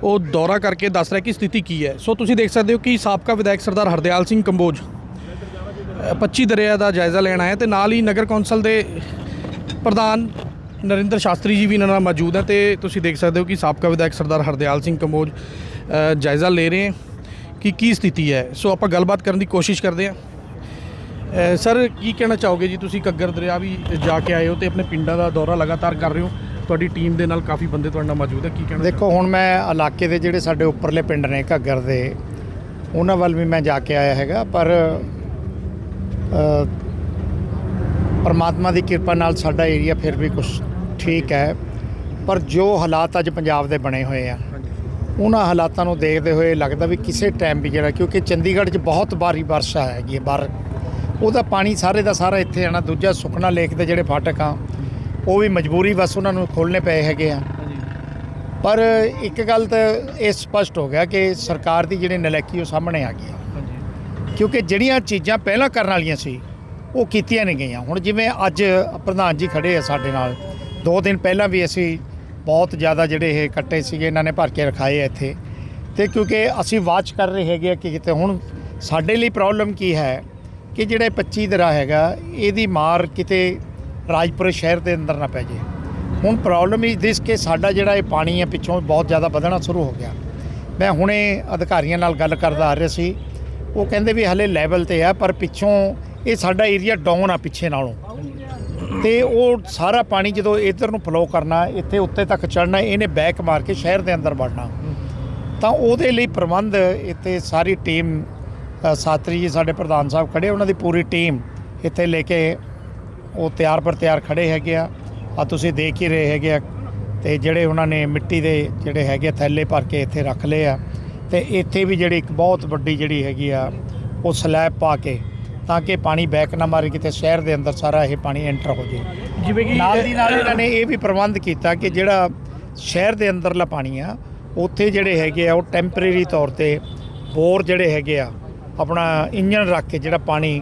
ਉਹ ਦੌਰਾ ਕਰਕੇ ਦੱਸ ਰਿਹਾ ਕਿ ਸਥਿਤੀ ਕੀ ਹੈ। ਸੋ ਤੁਸੀਂ ਦੇਖ ਸਕਦੇ ਹੋ ਕਿ ਸਾਬਕਾ ਵਿਧਾਇਕ ਸਰਦਾਰ ਹਰਦਿਆਲ ਸਿੰਘ ਕੰਬੋਜ ਅ, 25 ਦਰਿਆ ਦਾ ਜਾਇਜ਼ਾ ਲੈਣ ਆਏ ਤੇ ਨਾਲ ਹੀ ਨਗਰ ਕੌਂਸਲ ਦੇ ਪ੍ਰਧਾਨ ਨਰਿੰਦਰ ਸ਼ਾਸਤਰੀ ਜੀ ਵੀ ਇਹਨਾਂ ਨਾਲ ਮੌਜੂਦ ਹੈ ਤੇ ਤੁਸੀਂ ਦੇਖ ਸਕਦੇ ਹੋ ਕਿ ਸਾਬਕਾ ਵਿਧਾਇਕ ਸਰਦਾਰ ਹਰਦਿਆਲ ਸਿੰਘ ਕੰਬੋਜ ਅ, ਜਾਇਜ਼ਾ ਲੈ ਰਹੇ ਹੈ ਕਿ ਕੀ ਸਥਿਤੀ ਹੈ? ਸੋ ਆਪਾਂ ਗੱਲਬਾਤ ਕਰਨ ਦੀ ਕੋਸ਼ਿਸ਼ ਕਰਦੇ ਹਾਂ। ਸਰ ਕੀ ਕਹਿਣਾ ਚਾਹੋਗੇ ਜੀ? ਤੁਸੀਂ ਘੱਗਰ ਦਰਿਆ ਵੀ ਜਾ ਕੇ ਆਏ ਹੋ ਤੇ ਆਪਣੇ ਪਿੰਡਾਂ ਦਾ ਦੌਰਾ ਲਗਾਤਾਰ ਕਰ ਰਹੇ ਹੋ। ਤੁਹਾਡੀ ਟੀਮ ਦੇ ਨਾਲ ਕਾਫੀ ਬੰਦੇ ਤੁਹਾਡੇ ਨਾਲ ਮੌਜੂਦ ਹੈ। ਕੀ ਕਹਿਣਾ ਦੇਖੋ ਹੁਣ ਮੈਂ ਇਲਾਕੇ ਦੇ ਜਿਹੜੇ ਸਾਡੇ ਉੱਪਰਲੇ ਪਿੰਡ ਨੇ ਘੱਗਰ ਦੇ ਉਹਨਾਂ ਵੱਲ ਵੀ ਮੈਂ ਜਾ ਕੇ ਆਇਆ ਹੈਗਾ ਪਰ ਅ, ਪਰਮਾਤਮਾ ਦੀ ਕਿਰਪਾ ਨਾਲ ਸਾਡਾ ਏਰੀਆ ਫਿਰ ਵੀ ਕੁਝ ਠੀਕ ਹੈ, ਪਰ ਜੋ ਹਾਲਾਤ ਅੱਜ ਪੰਜਾਬ ਦੇ ਬਣੇ ਹੋਏ ਆ, ਉਹਨਾਂ ਹਾਲਾਤਾਂ ਨੂੰ ਦੇਖਦੇ ਹੋਏ ਲੱਗਦਾ ਵੀ ਕਿਸੇ ਟਾਈਮ ਵੀ ਜਿਹੜਾ, ਕਿਉਂਕਿ ਚੰਡੀਗੜ੍ਹ 'ਚ ਬਹੁਤ ਭਾਰੀ ਵਰਸ਼ਾ ਹੈਗੀ ਹੈ ਬਾਹਰ। ਉਹਦਾ ਪਾਣੀ ਸਾਰੇ ਦਾ ਸਾਰਾ ਇੱਥੇ ਆਣਾ ਦੂਜਾ ਸੁਖਨਾ ਲੇਕ ਦੇ ਜਿਹੜੇ ਫਾਟਕ ਆ, ਉਹ ਵੀ ਮਜਬੂਰੀ ਬਸ ਉਹਨਾਂ ਨੂੰ ਖੋਲ੍ਹਣੇ ਪਏ ਹੈਗੇ ਆ। ਪਰ ਇੱਕ ਗੱਲ ਤਾਂ ਇਹ ਸਪਸ਼ਟ ਹੋ ਗਿਆ ਕਿ ਸਰਕਾਰ ਦੀ ਜਿਹੜੀ ਨਲੈਕੀ ਉਹ ਸਾਹਮਣੇ ਆ ਗਈ ਹੈ। ਕਿਉਂਕਿ ਜਿਹੜੀਆਂ ਚੀਜ਼ਾਂ ਪਹਿਲਾਂ ਕਰਨ ਵਾਲੀਆਂ ਸੀ, ਉਹ ਕੀਤੀਆਂ ਨਹੀਂ ਗਈਆਂ। ਹੁਣ ਜਿਵੇਂ ਅੱਜ ਪ੍ਰਧਾਨ ਜੀ ਖੜੇ ਆ ਸਾਡੇ ਨਾਲ ਦੋ ਦਿਨ ਪਹਿਲਾਂ ਵੀ ਅਸੀਂ ਬਹੁਤ ਜ਼ਿਆਦਾ ਜਿਹੜੇ ਇਹ ਕੱਟੇ ਸੀਗੇ, ਇਹਨਾਂ ਨੇ ਭਰ ਕੇ ਰਖਾਏ ਆ ਇੱਥੇ। ਤੇ ਕਿਉਂਕਿ ਅਸੀਂ ਵਾਚ ਕਰ ਰਹੇ ਹੈਗੇ ਆ ਕਿ ਕਿਤੇ ਹੁਣ ਸਾਡੇ ਲਈ ਪ੍ਰੋਬਲਮ ਕੀ ਹੈ ਕਿ ਜਿਹੜਾ ਇਹ 25 ਦਰਾ ਹੈਗਾ, ਇਹਦੀ ਮਾਰ ਕਿਤੇ ਰਾਜਪੁਰ ਸ਼ਹਿਰ ਦੇ ਅੰਦਰ ਨਾ ਪੈ ਜੇ। ਹੁਣ ਪ੍ਰੋਬਲਮ ਇਜ਼ ਦਿਸ ਕਿ ਸਾਡਾ ਜਿਹੜਾ ਇਹ ਪਾਣੀ ਹੈ ਪਿੱਛੋਂ ਬਹੁਤ ਜ਼ਿਆਦਾ ਵਧਣਾ ਸ਼ੁਰੂ ਹੋ ਗਿਆ। ਮੈਂ ਹੁਣੇ ਅਧਿਕਾਰੀਆਂ ਨਾਲ ਗੱਲ ਕਰਦਾ ਆ ਰਿਹਾ ਸੀ। ਉਹ ਕਹਿੰਦੇ ਵੀ ਹਲੇ ਲੈਵਲ ਤੇ ਆ, ਪਰ ਪਿੱਛੋਂ ਇਹ ਸਾਡਾ ਏਰੀਆ ਡਾਊਨ ਆ ਪਿੱਛੇ ਨਾਲੋਂ। ਤੇ ਉਹ ਸਾਰਾ ਪਾਣੀ ਜਦੋਂ ਇੱਧਰ ਨੂੰ ਫਲੋ ਕਰਨਾ, ਇੱਥੇ ਉੱਤੇ ਤੱਕ ਚੜਨਾ ਇਹਨੇ ਬੈਕ ਮਾਰ ਕੇ ਸ਼ਹਿਰ ਦੇ ਅੰਦਰ ਵੜਨਾ। ਤਾਂ ਉਹਦੇ ਲਈ ਪ੍ਰਬੰਧ ਇੱਥੇ ਸਾਰੀ ਟੀਮ ਸਾਤਰੀ ਜੀ, ਸਾਡੇ ਪ੍ਰਧਾਨ ਸਾਹਿਬ ਖੜੇ, ਉਹਨਾਂ ਦੀ ਪੂਰੀ ਟੀਮ ਇੱਥੇ ਲੈ ਕੇ ਉਹ ਤਿਆਰ ਪਰ ਤਿਆਰ ਖੜੇ ਹੈਗੇ ਆ। ਆ ਤੁਸੀਂ ਦੇਖ ਹੀ ਰਹੇ ਹੈਗੇ ਆ ਤੇ ਜਿਹੜੇ ਉਹਨਾਂ ਨੇ ਮਿੱਟੀ ਦੇ ਜਿਹੜੇ ਹੈਗੇ ਥੈਲੇ ਭਰ ਕੇ ਇੱਥੇ ਰੱਖ ਲਏ ਆ। ਤੇ ਇੱਥੇ ਵੀ ਜਿਹੜੀ ਇੱਕ ਬਹੁਤ ਵੱਡੀ ਜਿਹੜੀ ਹੈਗੀ ਆ, ਉਹ ਸਲੈਬ ਪਾ ਕੇ ਤਾਂ ਕਿ ਪਾਣੀ ਬੈਕ ਨਾ ਮਾਰੇ ਕਿਤੇ ਸ਼ਹਿਰ ਦੇ ਅੰਦਰ ਸਾਰਾ ਇਹ ਪਾਣੀ ਐਂਟਰ ਹੋ ਜੇ ਜਿਵੇਂ ਕਿ ਨਾਲ ਦੀ ਨਾਲ ਇਹਨਾਂ ਨੇ ਇਹ ਵੀ ਪ੍ਰਬੰਧ ਕੀਤਾ ਕਿ ਜਿਹੜਾ ਸ਼ਹਿਰ ਦੇ ਅੰਦਰਲਾ ਪਾਣੀ ਆ ਉੱਥੇ ਜਿਹੜੇ ਹੈਗੇ ਆ ਉਹ ਟੈਂਪਰੇਰੀ ਤੌਰ ਤੇ ਬੋਰ ਜਿਹੜੇ ਹੈਗੇ ਆ ਆਪਣਾ ਇੰਜਨ ਰੱਖ ਕੇ ਜਿਹੜਾ ਪਾਣੀ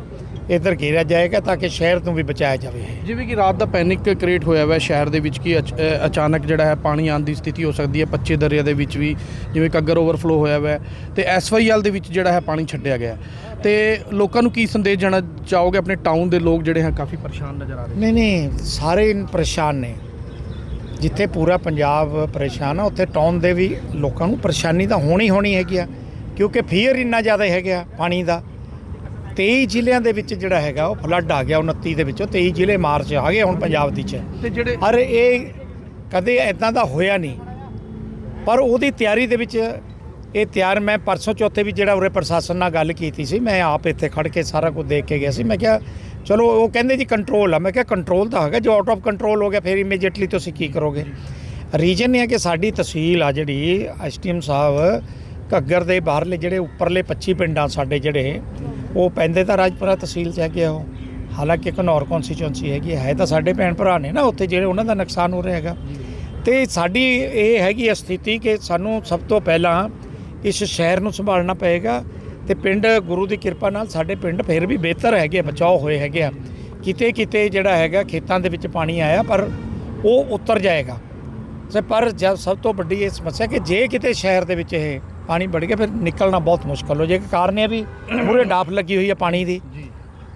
ਇੱਧਰ ਘੇਰਿਆ ਜਾਏਗਾ ਤਾਂ ਕਿ ਸ਼ਹਿਰ ਨੂੰ ਵੀ ਬਚਾਇਆ ਜਾਵੇ। ਜਿਵੇਂ ਕਿ ਰਾਤ ਦਾ ਪੈਨਿਕ ਕ੍ਰੀਏਟ ਹੋਇਆ ਹੋਇਆ ਹੈ ਸ਼ਹਿਰ ਦੇ ਵਿੱਚ ਕਿ ਅਚਾਨਕ ਜਿਹੜਾ ਹੈ ਪਾਣੀ ਆਉਣ ਦੀ ਸਥਿਤੀ ਹੋ ਸਕਦੀ ਹੈ? 25 ਦਰਿਆ ਦੇ ਵਿੱਚ ਵੀ ਜਿਵੇਂ ਕੱਗਰ ਓਵਰਫਲੋ ਹੋਇਆ ਹੋਇਆ ਤੇ ਐਸਵਾਈਐਲ ਦੇ ਵਿੱਚ ਜਿਹੜਾ ਹੈ ਪਾਣੀ ਛੱਡਿਆ ਗਿਆ। ਤੇ ਲੋਕਾਂ ਨੂੰ ਕੀ ਸੰਦੇਸ਼ ਜਾਣਾ ਚਾਹੋਗੇ? ਆਪਣੇ ਟਾਊਨ ਦੇ ਲੋਕ ਜਿਹੜੇ ਹੈ ਕਾਫੀ ਪਰੇਸ਼ਾਨ ਨਜ਼ਰ ਆ ਰਹੇ ਨਹੀਂ ਨਹੀਂ ਸਾਰੇ ਪਰੇਸ਼ਾਨ ਨੇ। ਜਿੱਥੇ ਪੂਰਾ ਪੰਜਾਬ ਪਰੇਸ਼ਾਨ ਆ ਉੱਥੇ ਟਾਊਨ ਦੇ ਵੀ ਲੋਕਾਂ ਨੂੰ ਪਰੇਸ਼ਾਨੀ ਤਾਂ ਹੋਣੀ ਹੋਣੀ ਹੈਗੀ ਆ ਕਿਉਂਕਿ ਫੀਅਰ ਇੰਨਾ ਜ਼ਿਆਦਾ ਹੈਗਾ ਪਾਣੀ ਦਾ। 23 ਜ਼ਿਲ੍ਹਿਆਂ ਦੇ ਵਿੱਚ ਜਿਹੜਾ ਹੈਗਾ ਉਹ ਫਲੱਡ ਆ ਗਿਆ 29 ਦੇ ਵਿੱਚੋਂ 23 ਜ਼ਿਲ੍ਹੇ ਮਾਰਚ ਆ ਗਏ ਹੁਣ ਪੰਜਾਬ ਦੀ ਚ। ਤੇ ਜਿਹੜੇ ਪਰ ਇਹ ਕਦੇ ਐਦਾਂ ਦਾ ਹੋਇਆ ਨਹੀਂ। ਪਰ ਉਹਦੀ ਤਿਆਰੀ ਦੇ ਵਿੱਚ ਇਹ ਤਿਆਰ ਮੈਂ ਪਰਸੋਂ ਚੌਥੇ ਵੀ ਜਿਹੜਾ ਉਰੇ ਪ੍ਰਸ਼ਾਸਨ ਨਾਲ ਗੱਲ ਕੀਤੀ ਸੀ ਮੈਂ ਆਪ ਇੱਥੇ ਖੜ ਕੇ ਸਾਰਾ ਕੁਝ ਦੇਖ ਕੇ ਗਿਆ ਸੀ। ਮੈਂ ਕਿਹਾ ਚਲੋ ਉਹ ਕਹਿੰਦੇ ਜੀ ਕੰਟਰੋਲ ਆ। ਮੈਂ ਕਿਹਾ ਕੰਟਰੋਲ ਤਾਂ ਹੈਗਾ ਜੋ ਆਊਟ ਆਫ ਕੰਟਰੋਲ ਹੋ ਗਿਆ ਫਿਰ ਇਮੀਡੀਏਟਲੀ ਤੁਸੀਂ ਕੀ ਕਰੋਗੇ? ਰੀਜਨ ਇਹ ਹੈ ਕਿ ਸਾਡੀ ਤਹਿਸੀਲ ਆ ਜਿਹੜੀ ਐਸਟੀਐਮ ਸਾਹਿਬ ਘੱਗਰ ਦੇ ਬਾਹਰਲੇ ਜਿਹੜੇ ਉੱਪਰਲੇ 25 ਪਿੰਡਾਂ ਸਾਡੇ ਜਿਹੜੇ ਉਹ ਪੈਂਦੇ ਤਾਂ ਰਾਜਪੁਰਾ ਤਹਿਸੀਲ ਚ ਹੈਗੇ ਆ ਉਹ। ਹਾਲਾਂਕਿ ਘਨੌਰ ਕੌਂਸਟੀਚੁਐਂਸੀ ਹੈਗੀ ਹੈ। ਤਾਂ ਸਾਡੇ ਭੈਣ ਭਰਾ ਨੇ ਨਾ ਉੱਥੇ ਜਿਹੜੇ ਉਹਨਾਂ ਦਾ ਨੁਕਸਾਨ ਹੋ ਰਿਹਾ ਹੈਗਾ। ਤੇ ਸਾਡੀ ਇਹ ਹੈਗੀ ਹੈ ਸਥਿਤੀ ਕਿ ਸਾਨੂੰ ਸਭ ਤੋਂ ਪਹਿਲਾਂ ਇਸ ਸ਼ਹਿਰ ਨੂੰ ਸੰਭਾਲਣਾ ਪਏਗਾ ਤੇ ਪਿੰਡ ਗੁਰੂ ਦੀ ਕਿਰਪਾ ਨਾਲ ਸਾਡੇ ਪਿੰਡ ਫਿਰ ਵੀ ਬਿਹਤਰ ਹੈਗੇ ਆ, ਬਚਾਓ ਹੋਏ ਹੈਗੇ ਆ। ਕਿਤੇ ਕਿਤੇ ਜਿਹੜਾ ਹੈਗਾ ਖੇਤਾਂ ਦੇ ਵਿੱਚ ਪਾਣੀ ਆਇਆ ਪਰ ਉਹ ਉਤਰ ਜਾਏਗਾ। ਤੇ ਪਰ ਜਦ ਸਭ ਤੋਂ ਵੱਡੀ ਇਹ ਸਮੱਸਿਆ ਕਿ ਜੇ ਕਿਤੇ ਸ਼ਹਿਰ ਦੇ ਵਿੱਚ ਇਹ ਪਾਣੀ ਵੜ ਗਿਆ ਫਿਰ ਨਿਕਲਣਾ ਬਹੁਤ ਮੁਸ਼ਕਲ ਹੋ ਜਾਏਗਾ। ਕਾਰਨ ਇਹ ਵੀ ਪੂਰੇ ਡਾਫ ਲੱਗੀ ਹੋਈ ਹੈ ਪਾਣੀ ਦੀ।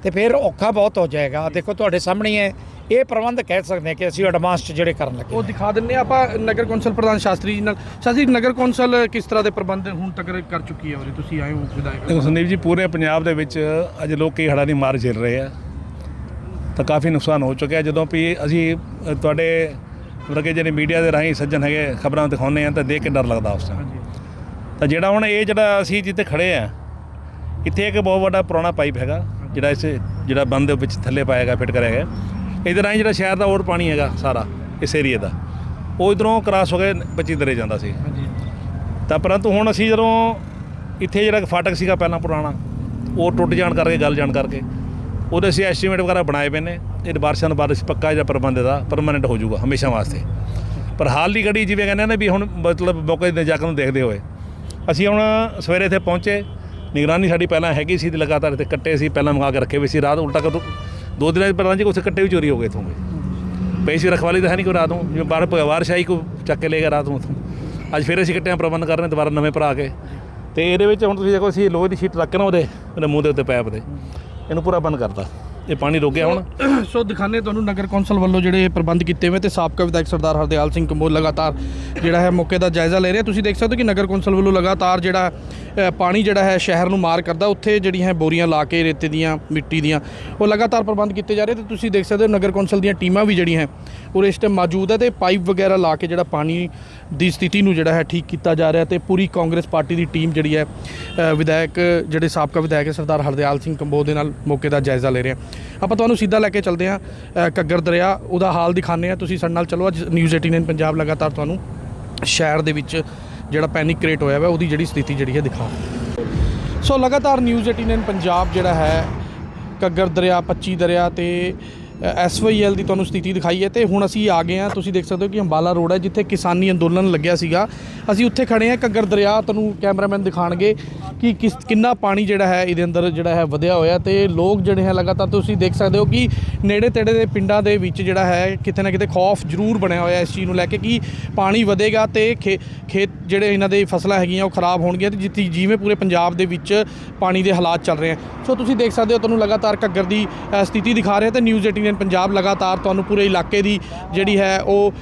ਤੇ ਫਿਰ ਔਖਾ ਬਹੁਤ ਹੋ ਜਾਏਗਾ। ਦੇਖੋ ਤੁਹਾਡੇ ਸਾਹਮਣੇ ਹੀ। ਇਹ ਪ੍ਰਬੰਧ ਕਹਿ ਸਕਦੇ ਹਾਂ ਕਿ ਅਸੀਂ ਐਡਵਾਂਸ 'ਚ ਜਿਹੜੇ ਕਰਨ ਲੱਗੇ ਉਹ ਦਿਖਾ ਦਿੰਨੇ ਆ ਆਪਾਂ ਨਗਰ ਕੌਂਸਲ ਪ੍ਰਧਾਨ ਸ਼ਾਸਤਰੀ ਜੀ ਨਾਲ ਸ਼ਾਸਤਰੀ ਜੀ, ਨਗਰ ਕੌਂਸਲ ਕਿਸ ਤਰ੍ਹਾਂ ਦੇ ਪ੍ਰਬੰਧ ਹੁਣ ਤੱਕ ਕਰ ਚੁੱਕੀ ਹੈ ਔਰ ਤੁਸੀਂ ਆਏ ਹੋ ਵਿਧਾਇਕ ਦੇਖੋ ਸੰਦੀਪ ਜੀ ਪੂਰੇ ਪੰਜਾਬ ਦੇ ਵਿੱਚ ਅੱਜ ਲੋਕ ਕਈ ਹੜ੍ਹਾਂ ਦੀ ਮਾਰ ਝੇਲ ਰਹੇ ਆ। ਤਾਂ ਕਾਫੀ ਨੁਕਸਾਨ ਹੋ ਚੁੱਕਿਆ। ਜਦੋਂ ਵੀ ਅਸੀਂ ਤੁਹਾਡੇ ਵਰਗੇ ਜਿਹੜੇ ਮੀਡੀਆ ਦੇ ਰਾਹੀਂ ਸੱਜਣ ਹੈਗੇ ਖਬਰਾਂ ਦਿਖਾਉਂਦੇ ਆ ਤਾਂ ਦੇਖ ਕੇ ਡਰ ਲੱਗਦਾ ਉਸ ਟਾਈਮ ਤਾਂ ਜਿਹੜਾ ਹੁਣ ਇਹ ਜਿਹੜਾ ਅਸੀਂ ਜਿੱਥੇ ਖੜੇ ਆ ਇੱਥੇ ਇੱਕ ਬਹੁਤ ਵੱਡਾ ਪੁਰਾਣਾ ਪਾਈਪ ਹੈਗਾ ਜਿਹੜਾ ਇਸ ਜਿਹੜਾ ਬੰਦ ਦੇ ਵਿੱਚ ਥੱਲੇ ਪਾਏਗਾ ਫਿੱਟ ਕਰਿਆ ਗਿਆ। ਇਹਦੇ ਰਾਹੀਂ ਜਿਹੜਾ ਸ਼ਹਿਰ ਦਾ ਹੋਰ ਪਾਣੀ ਹੈਗਾ ਸਾਰਾ ਇਸ ਏਰੀਏ ਦਾ। ਉਹ ਇਧਰੋਂ ਕ੍ਰਾਸ ਹੋ ਕੇ 25 ਦਰੇ ਜਾਂਦਾ ਸੀ। ਤਾਂ ਪਰੰਤੂ ਹੁਣ ਅਸੀਂ ਜਦੋਂ ਇੱਥੇ ਜਿਹੜਾ ਫਾਟਕ ਸੀਗਾ ਪਹਿਲਾਂ ਪੁਰਾਣਾ ਉਹ ਟੁੱਟ ਜਾਣ ਕਰਕੇ ਗੱਲ ਜਾਣ ਕਰਕੇ ਉਹਦੇ ਅਸੀਂ ਐਸਟੀਮੇਟ ਵਗੈਰਾ ਬਣਾਏ ਪਏ ਨੇ। ਇਹ ਬਾਰਿਸ਼ਾਂ ਤੋਂ ਬਾਅਦ ਅਸੀਂ ਪੱਕਾ ਜਿਹੜਾ ਪ੍ਰਬੰਧ ਦਾ ਪਰਮਾਨੈਂਟ ਹੋ ਜਾਊਗਾ ਹਮੇਸ਼ਾ ਵਾਸਤੇ। ਪਰ ਹਾਲ ਦੀ ਘੜੀ ਜਿਵੇਂ ਕਹਿੰਦੇ ਨੇ ਵੀ ਹੁਣ ਮਤਲਬ ਮੌਕੇ ਦੇ ਜਾਗਰ ਨੂੰ ਦੇਖਦੇ ਹੋਏ ਅਸੀਂ ਹੁਣ ਸਵੇਰੇ ਇੱਥੇ ਪਹੁੰਚੇ, ਨਿਗਰਾਨੀ ਸਾਡੀ ਪਹਿਲਾਂ ਹੈਗੀ ਸੀ ਤੇ ਲਗਾਤਾਰ ਇੱਥੇ ਕੱਟੇ ਸੀ, ਪਹਿਲਾਂ ਮੰਗਾ ਕੇ ਰੱਖੇ ਹੋਏ ਸੀ, ਰਾਤ ਉਲਟਾ ਕਦੋਂ, ਦੋ ਦਿਨਾਂ ਪਹਿਲਾਂ ਜੀ ਕੁਛ ਕੱਟੇ ਵੀ ਚੋਰੀ ਹੋ ਗਏ ਇੱਥੋਂ ਦੇ। ਪਈ ਸੀ ਰਖਵਾਲੀ ਤਾਂ ਹੈ ਨਹੀਂ ਕੋਈ ਰਾਤ ਨੂੰ, ਜਿਵੇਂ ਬਾਹਰ ਪਰਿਵਾਰ ਸ਼ਾਹੀ ਕੋ ਚੱਕ ਕੇ ਲੈ ਗਿਆ ਰਾਤ ਨੂੰ ਉੱਥੋਂ। ਅੱਜ ਫਿਰ ਅਸੀਂ ਕੱਟਿਆਂ ਪ੍ਰਬੰਧ ਕਰ ਰਹੇ ਹਾਂ ਦੁਬਾਰਾ ਨਵੇਂ ਭਰਾ ਕੇ। ਤੇ ਇਹਦੇ ਵਿੱਚ ਹੁਣ ਤੁਸੀਂ ਦੇਖੋ, ਅਸੀਂ ਲੋਹੇ ਦੀ ਸ਼ੀਟ ਰੱਖ ਨਾ ਉਹਦੇ ਉਹਦੇ ਮੂੰਹ ਦੇ ਉੱਤੇ ਪੈਪ ਦੇ, ਇਹਨੂੰ ਪੂਰਾ ਬੰਦ ਕਰਤਾ। ਇਹ ਪਾਣੀ ਰੁਕ ਗਿਆ ਹੁਣ। ਸੋ ਦਿਖਾਣੇ ਤੁਹਾਨੂੰ ਨਗਰ ਕੌਂਸਲ ਵੱਲੋਂ ਜਿਹੜੇ ਇਹ ਪ੍ਰਬੰਧ ਕੀਤੇ ਹੋਏ ਤੇ ਸਾਬਕਾ ਵਿਧਾਇਕ ਸਰਦਾਰ ਹਰਦਿਆਲ ਸਿੰਘ ਕੰਬੋਲ ਲਗਾਤਾਰ ਜਿਹੜਾ ਹੈ ਮੌਕੇ ਦਾ ਜਾਇਜ਼ਾ ਲੈ ਰਹੇ। ਤੁਸੀਂ ਦੇਖ ਸਕਦੇ ਹੋ ਕਿ ਨਗਰ ਕੌਂਸਲ ਵੱਲੋਂ ਲਗਾਤਾਰ ਜਿਹੜਾ ਪਾਣੀ ਜਿਹੜਾ ਹੈ ਸ਼ਹਿਰ ਨੂੰ ਮਾਰ ਕਰਦਾ। ਉੱਥੇ ਜਿਹੜੀਆਂ ਹੈ ਬੋਰੀਆਂ ਲਾ ਕੇ ਰੇਤੇ ਦੀਆਂ ਮਿੱਟੀ ਦੀਆਂ ਉਹ ਲਗਾਤਾਰ ਪ੍ਰਬੰਧ ਕੀਤੇ ਜਾ ਰਹੇ ਤੇ ਤੁਸੀਂ ਦੇਖ ਸਕਦੇ ਹੋ ਨਗਰ ਕੌਂਸਲ ਦੀਆਂ ਟੀਮਾਂ ਵੀ ਜਿਹੜੀਆਂ ਹੈ ਉਹ ਇਸ ਟਾਈਮ ਮੌਜੂਦ ਹੈ ਤੇ ਪਾਈਪ ਵਗੈਰਾ ਲਾ ਕੇ ਜਿਹੜਾ ਪਾਣੀ ਦੀ ਸਥਿਤੀ ਨੂੰ ਜਿਹੜਾ ਹੈ ਠੀਕ ਕੀਤਾ ਜਾ ਰਿਹਾ ਤੇ ਪੂਰੀ ਕਾਂਗਰਸ ਪਾਰਟੀ ਦੀ ਟੀਮ ਜਿਹੜੀ ਹੈ ਵਿਧਾਇਕ ਜਿਹੜੇ ਸਾਬਕਾ ਵਿਧਾਇਕ ਹੈ ਸਰਦਾਰ ਹਰਦਿਆਲ ਸਿੰਘ ਕੰਬੋਜ ਦੇ ਨਾਲ ਮੌਕੇ ਦਾ ਜਾਇਜ਼ਾ ਲੈ ਰਹੇ ਹਾਂ। ਆਪਾਂ ਤੁਹਾਨੂੰ ਸਿੱਧਾ ਲੈ ਕੇ ਚੱਲਦੇ ਹਾਂ ਅ, ਘੱਗਰ ਦਰਿਆ ਉਹਦਾ ਹਾਲ ਦਿਖਾਉਂਦੇ ਹਾਂ। ਤੁਸੀਂ ਸਾਡੇ ਨਾਲ ਚਲੋ ਅੱਜ ਨਿਊਜ਼ 18 ਪੰਜਾਬ ਲਗਾਤਾਰ ਤੁਹਾਨੂੰ ਸ਼ਹਿਰ ਦੇ ਵਿੱਚ ਜਿਹੜਾ ਪੈਨਿਕ ਕ੍ਰੀਏਟ ਹੋਇਆ ਹੋਇਆ ਉਹਦੀ ਜਿਹੜੀ ਸਥਿਤੀ ਜਿਹੜੀ ਹੈ ਦਿਖਾ ਸੋ ਲਗਾਤਾਰ ਨਿਊਜ਼ 18 ਪੰਜਾਬ ਜਿਹੜਾ ਹੈ, ਘੱਗਰ ਦਰਿਆ 25 ਦਰਿਆ ਤੇ ਐਸਵਾਈਐਲ ਦੀ ਤੁਹਾਨੂੰ ਸਥਿਤੀ ਦਿਖਾਈ ਹੈ ਤੇ ਹੁਣ ਅਸੀਂ ਆ ਗਏ ਹਾਂ। ਤੁਸੀਂ ਦੇਖ ਸਕਦੇ ਹੋ ਕਿ ਅੰਬਾਲਾ ਰੋਡ ਹੈ, ਜਿੱਥੇ ਕਿਸਾਨੀ ਅੰਦੋਲਨ ਲੱਗਿਆ ਸੀਗਾ। ਅਸੀਂ ਉੱਥੇ ਖੜੇ ਹਾਂ, ਘੱਗਰ ਦਰਿਆ ਤੁਹਾਨੂੰ ਕੈਮਰਾਮੈਨ ਦਿਖਾਣਗੇ ਕਿ ਕਿਸ, ਕਿੰਨਾ ਪਾਣੀ ਜਿਹੜਾ ਹੈ, ਇਹਦੇ ਅੰਦਰ ਜਿਹੜਾ ਹੈ ਵਧਿਆ ਹੋਇਆ ਤੇ ਲੋਕ ਜਿਹੜੇ ਹੈ ਲਗਾਤਾਰ ਤੁਸੀਂ ਦੇਖ ਸਕਦੇ ਹੋ ਕਿ ਨੇੜੇ ਤੇੜੇ ਦੇ ਪਿੰਡਾਂ ਦੇ ਵਿੱਚ ਜਿਹੜਾ ਹੈ, ਕਿਤੇ ਨਾ ਕਿਤੇ ਖੌਫ ਜ਼ਰੂਰ ਬਣਿਆ ਹੋਇਆ ਇਸ ਚੀਜ਼ ਨੂੰ ਲੈ ਕੇ ਕਿ ਪਾਣੀ ਵਧੇਗਾ ਤੇ ਖੇ- ਖੇਤ ਜਿਹੜੇ ਇਹਨਾਂ ਦੇ ਫਸਲਾਂ ਹੈਗੀਆਂ ਉਹ ਖਰਾਬ ਹੋਣਗੀਆਂ ਤੇ ਜਿੱਥੇ ਜਿਵੇਂ ਪੂਰੇ ਪੰਜਾਬ ਦੇ ਵਿੱਚ ਪਾਣੀ ਦੇ ਹਾਲਾਤ ਚੱਲ ਰਹੇ ਆ ਸੋ ਤੁਸੀਂ ਦੇਖ ਸਕਦੇ ਹੋ, ਤੁਹਾਨੂੰ ਲਗਾਤਾਰ ਘੱਗਰ ਦੀ ਸਥਿਤੀ ਦਿਖਾ ਰਹੇ ਤੇ ਨਿਊਜ਼ 18 ਪੰਜਾਬ ਲਗਾਤਾਰ ਤੁਹਾਨੂੰ ਪੂਰੇ ਇਲਾਕੇ ਦੀ ਜਿਹੜੀ ਹੈ ਉਹ